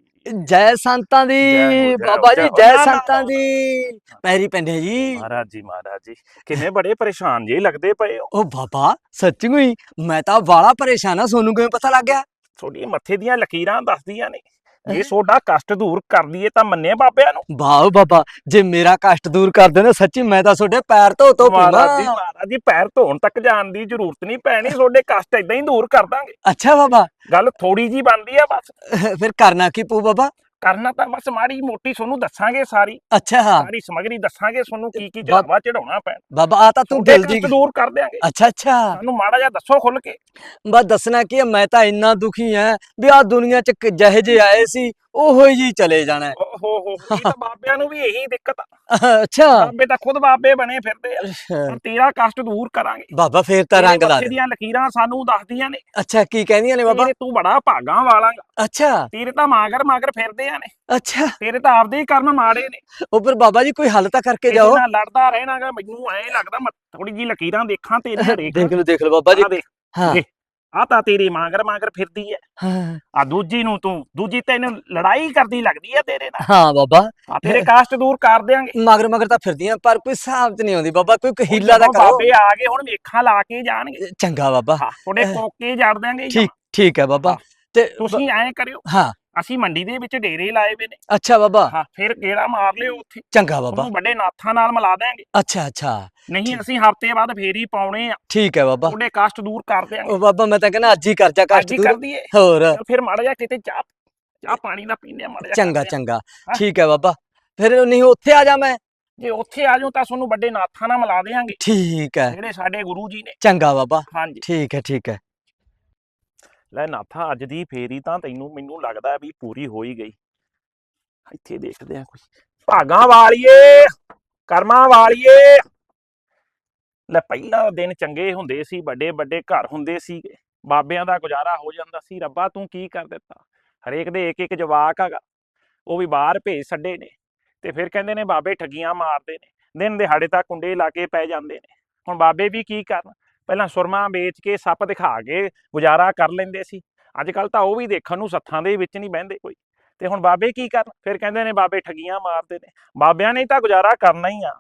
ਜੈ ਸੰਤਾਂ ਦੀ ਬਾਬਾ ਜੀ ਜੈ ਸੰਤਾਂ। ਦੀ ਪੈਰੀ ਪੈਂਦੇ ਜੀ ਮਹਾਰਾਜ ਜੀ ਮਹਾਰਾਜ ਜੀ ਕਿੰਨੇ ਬੜੇ ਪਰੇਸ਼ਾਨ ਜੇ ਲੱਗਦੇ ਪਏ ਹੋ ਉਹ ਬਾਬਾ ਸੱਚੀ ਹੀ ਮੈਂ ਤਾਂ ਬਾਲਾ ਪਰੇਸ਼ਾਨ ਆ ਸੋਨੂੰ ਕਿਵੇਂ ਪਤਾ ਲੱਗ ਗਿਆ? ਤੁਹਾਡੀ ਮੱਥੇ ਦੀਆਂ ਲਕੀਰਾਂ ਦੱਸਦੀਆਂ ਨੇ। ਜੇ ਤੁਹਾਡਾ ਕਸ਼ਟ ਦੂਰ ਕਰ ਦਈਏ ਤਾਂ ਮੰਨੇ ਬਾਬਿਆਂ ਨੂੰ? ਵਾਹ ਬਾਬਾ ਜੇ ਮੇਰਾ ਕਸ਼ਟ ਦੂਰ ਕਰ ਦੇਣਾ ਸੱਚੀ ਮੈਂ ਤਾਂ ਤੁਹਾਡੇ ਪੈਰ ਧੋ ਧੋ ਮਹਾਰਾਜ ਜੀ ਪੀਵਾਂ ਮਹਾਰਾਜ ਜੀ ਪੈਰ ਧੋਣ ਤੱਕ ਜਾਣ ਦੀ ਜ਼ਰੂਰਤ ਨਹੀਂ ਪੈਣੀ ਤੁਹਾਡੇ ਕਸ਼ਟ ਇਦਾਂ ਹੀ ਦੂਰ ਕਰ ਦਾਂਗੇ। ਅੱਛਾ ਬਾਬਾ। ਗੱਲ ਥੋੜੀ ਜੀ ਬਣਦੀ ਆ ਬਸ। ਫਿਰ ਕਰਨਾ ਕੀ ਪਊ ਬਾਬਾ? ਕਰਨਾ ਤਾਂ ਬਸ ਮਾੜੀ ਮੋਟੀ ਤੁਹਾਨੂੰ ਦੱਸਾਂਗੇ ਸਾਰੀ। ਅੱਛਾ ਸਾਰੀ ਸਮਗਰੀ ਦੱਸਾਂਗੇ ਤੁਹਾਨੂੰ ਕੀ ਕੀ ਬਾ- ਚੜਾਵਾ ਚੜਾਉਣਾ ਪੈਣਾ। ਬਾਬਾ ਆ ਤਾਂ ਤੂੰ ਤੁਹਾਡੇ ਦਿਲ ਦੀ ਕਸ਼ਟ ਦੂਰ ਕਰ ਦਿਆਂਗੇ। ਅੱਛਾ ਅੱਛਾ। ਸਾਨੂੰ ਮਾੜਾ ਜਿਹਾ ਦੱਸੋ ਖੁੱਲ ਕੇ। ਬਸ ਦੱਸਣਾ ਕੀ ਮੈਂ ਤਾਂ ਇੰਨਾ ਦੁਖੀ ਆ ਵੀ ਆ ਦੁਨੀਆ ਚ ਜਿਹੇ ਜੇ ਆਏ ਸੀ ਉਹੋ ਜੀ ਚਲੇ ਜਾਣਾ। ਹੈ। ਓ ਹੋ ਹੋ ਇਹ ਤਾਂ ਬਾਬਿਆਂ ਨੂੰ ਵੀ ਇਹੀ ਦਿੱਕਤ ਆ। ਅੱਛਾ। ਬਾਬੇ ਤਾਂ ਖੁਦ ਬਾਬੇ ਬਣੇ ਫਿਰਦੇ ਆ। ਤੇਰਾ ਕਸ਼ਟ ਦੂਰ ਕਰਾਂਗੇ। ਬਾਬਾ ਫੇਰ ਤਾਂ ਤੇਰੇ ਰੰਗ ਲਾ ਦੇ। ਦੀਆਂ ਲਕੀਰਾਂ ਸਾਨੂੰ ਦੱਸਦੀਆਂ ਨੇ। ਅੱਛਾ ਕੀ ਕਹਿੰਦੀਆਂ ਨੇ ਬਾਬਾ? ਤੇਰੇ ਤੂੰ ਬੜਾ ਭਾਗਾਂ ਵਾਲਾ ਗਾ। ਅੱਛਾ। ਤੇਰੇ ਤਾਂ ਮਾਗਰ ਮਾਗਰ ਫਿਰਦੇ ਆ ਨੇ। ਅੱਛਾ। ਤੇਰੇ ਤਾਂ ਆਪਦੇ ਹੀ ਕਰਮ ਮਾੜੇ ਨੇ। ਉਹ ਫਿਰ ਬਾਬਾ ਜੀ ਕੋਈ ਹੱਲ ਤਾਂ ਕਰਕੇ ਜਾਓ। ਨਾਲ ਲੜਦਾ ਰਹਿਣਾਗਾ ਮੈਨੂੰ ਐਂ ਲੱਗਦਾ ਥੋੜੀ ਜੀ ਲਕੀਰਾਂ ਦੇਖਾਂ ਤੇਰੀਆਂ ਦੇਖ ਦੇਖ। ਲਓ ਦੇਖ ਲਓ ਬਾਬਾ ਜੀ। ਹਾਂ। ਆ ਤਾਂ ਤੇਰੀ ਮਾਂਗਰ ਮਾਂਗਰ ਫਿਰਦੀ ਐ। ਹਾਂ। ਆ ਦੂਜੀ ਨੂੰ ਤੂੰ ਦੂਜੀ ਤੈਨੂੰ ਲੜਾਈ ਕਰਦੀ ਲੱਗਦੀ ਐ ਤੇਰੇ ਨਾਲ। ਹਾਂ ਬਾਬਾ। ਆ ਤੇਰੇ ਕਾਸ਼ਟ ਦੂਰ ਕਰ ਦਿਆਂਗੇ। ਮਗਰ ਮਗਰ ਤਾਂ ਫਿਰਦੀਆਂ ਪਰ ਕੋਈ ਹਿਸਾਬ ਚ ਨਹੀਂ ਆਉਂਦੀ ਬਾਬਾ ਕੋਈ ਕੋਈ ਹੀਲਾ ਦਾ ਕਰੋ। ਬਾਬੇ ਆ ਗਏ ਹੁਣ ਵੇਖਾਂ ਲਾ ਕੇ ਜਾਣਗੇ। ਚੰਗਾ ਬਾਬਾ। ਅਹ, ਕੋਕੇ ਜੜ ਦਿਆਂਗੇ ਠੀਕ ਠੀਕ ਹੈ ਬਾਬਾ। ਤੇ ਤੁਸੀਂ ਐਂ ਕਰਿਓ। ਹਾਂ। ਅਸੀਂ ਮੰਡੀ ਦੇ ਵਿੱਚ ਡੇਰੇ ਲਾਏ ਵੇ ਨੇ। ਅੱਛਾ ਬਾਬਾ। ਹਾਂ ਫਿਰ ਗੇੜਾ ਮਾਰ ਲਿਓ ਉੱਥੇ। ਚੰਗਾ ਬਾਬਾ। ਉਹਨੂੰ ਵੱਡੇ ਨਾਥਾਂ ਨਾਲ ਮਿਲਾ ਦਿਆਂਗੇ। ਅੱਛਾ ਅੱਛਾ। ਨਹੀਂ। ਅਸੀਂ ਹਫ਼ਤੇ ਬਾਅਦ ਫੇਰ ਹੀ ਪਾਉਣੇ ਆ। ਠੀਕ ਹੈ ਬਾਬਾ। ਤੁਹਾਡੇ ਕਾਸ਼ਟ ਦੂਰ ਕਰ ਦਿਆਂਗੇ। ਉਹ ਬਾਬਾ ਮੈਂ ਤਾਂ ਕਹਿੰਦਾ ਅੱਜ ਹੀ ਕਰ ਜਾ ਅੱਜ ਕਸ਼ਟ ਹੀ ਦੂਰ। ਕਰ ਦਈਏ। ਹੋਰ। ਫਿਰ ਮਾੜਾ ਜਿਹਾ ਕਿਤੇ ਚਾਹ ਚਾਹ ਪਾਣੀ ਦਾ ਪੀਂਦੇ ਆ ਮਾੜਾ ਜਿਹਾ ਚੰਗਾ ਕਰਦੇ ਆ। ਚੰਗਾ। ਠੀਕ ਹੈ ਬਾਬਾ। ਫਿਰ ਨਹੀਂ ਉੱਥੇ ਆ ਜਾ ਮੈਂ। ਜੇ ਉੱਥੇ ਆ ਜਾਓ ਤਾਂ ਤੁਹਾਨੂੰ ਵੱਡੇ ਨਾਥਾਂ ਨਾਲ ਮਿਲਾ ਦੇਾਂਗੇ ਠੀਕ ਹੈ। ਜਿਹੜੇ ਸਾਡੇ ਗੁਰੂ ਜੀ ਨੇ। ਚੰਗਾ ਬਾਬਾ। ਹਾਂਜੀ। ਠੀਕ ਹੈ ਠੀਕ ਹੈ। ਲੈ ਨਾਥਾ ਅੱਜ ਦੀ ਫੇਰੀ ਤਾਂ ਤੈਨੂੰ ਮੈਨੂੰ ਲੱਗਦਾ ਵੀ ਪੂਰੀ ਹੋ ਹੀ ਗਈ। ਇੱਥੇ ਦੇਖਦੇ ਆ ਕੋਈ। ਭਾਗਾਂ ਵਾਲੀਏ, ਕਰਮਾਂ ਵਾਲੀਏ। ਲੈ ਪਹਿਲਾ ਦਿਨ ਚੰਗੇ ਹੁੰਦੇ ਸੀ ਵੱਡੇ ਵੱਡੇ ਘਰ ਹੁੰਦੇ ਸੀਗੇ। ਬਾਬਿਆਂ ਦਾ ਗੁਜ਼ਾਰਾ ਹੋ ਜਾਂਦਾ ਸੀ, ਰੱਬਾ ਤੂੰ ਕੀ ਕਰ ਦਿੱਤਾ? ਹਰੇਕ ਦੇ ਇੱਕ ਇੱਕ ਜਵਾਕ ਹੈਗਾ। ਉਹ ਵੀ ਬਾਹਰ ਭੇਜ ਛੱਡੇ ਨੇ। ਤੇ ਫਿਰ ਕਹਿੰਦੇ ਨੇ ਬਾਬੇ ਠੱਗੀਆਂ ਮਾਰਦੇ ਨੇ। ਦਿਨ ਦਿਹਾੜੇ ਤੱਕ ਕੁੰਡੇ ਲਾ ਕੇ ਪੈ ਜਾਂਦੇ ਨੇ। ਹੁਣ ਬਾਬੇ ਵੀ ਕੀ ਕਰਨ? ਪਹਿਲਾਂ ਸੁਰਮਾ ਵੇਚ ਕੇ ਸੱਪ ਦਿਖਾ ਕੇ ਗੁਜ਼ਾਰਾ ਕਰ ਲੈਂਦੇ ਸੀ। ਅੱਜ ਕੱਲ ਤਾਂ ਉਹ ਵੀ ਦੇਖਣ ਨੂੰ ਸੱਥਾਂ ਦੇ ਵਿੱਚ ਨਹੀਂ ਬਹਿੰਦੇ ਕੋਈ। ਤੇ ਹੁਣ ਬਾਬੇ ਕੀ ਕਰਨ? ਫਿਰ ਕਹਿੰਦੇ ਨੇ ਬਾਬੇ ਠੱਗੀਆਂ ਮਾਰਦੇ ਨੇ। ਬਾਬਿਆਂ ਨੇ ਤਾਂ ਗੁਜ਼ਾਰਾ ਕਰਨਾ ਹੀ ਆ।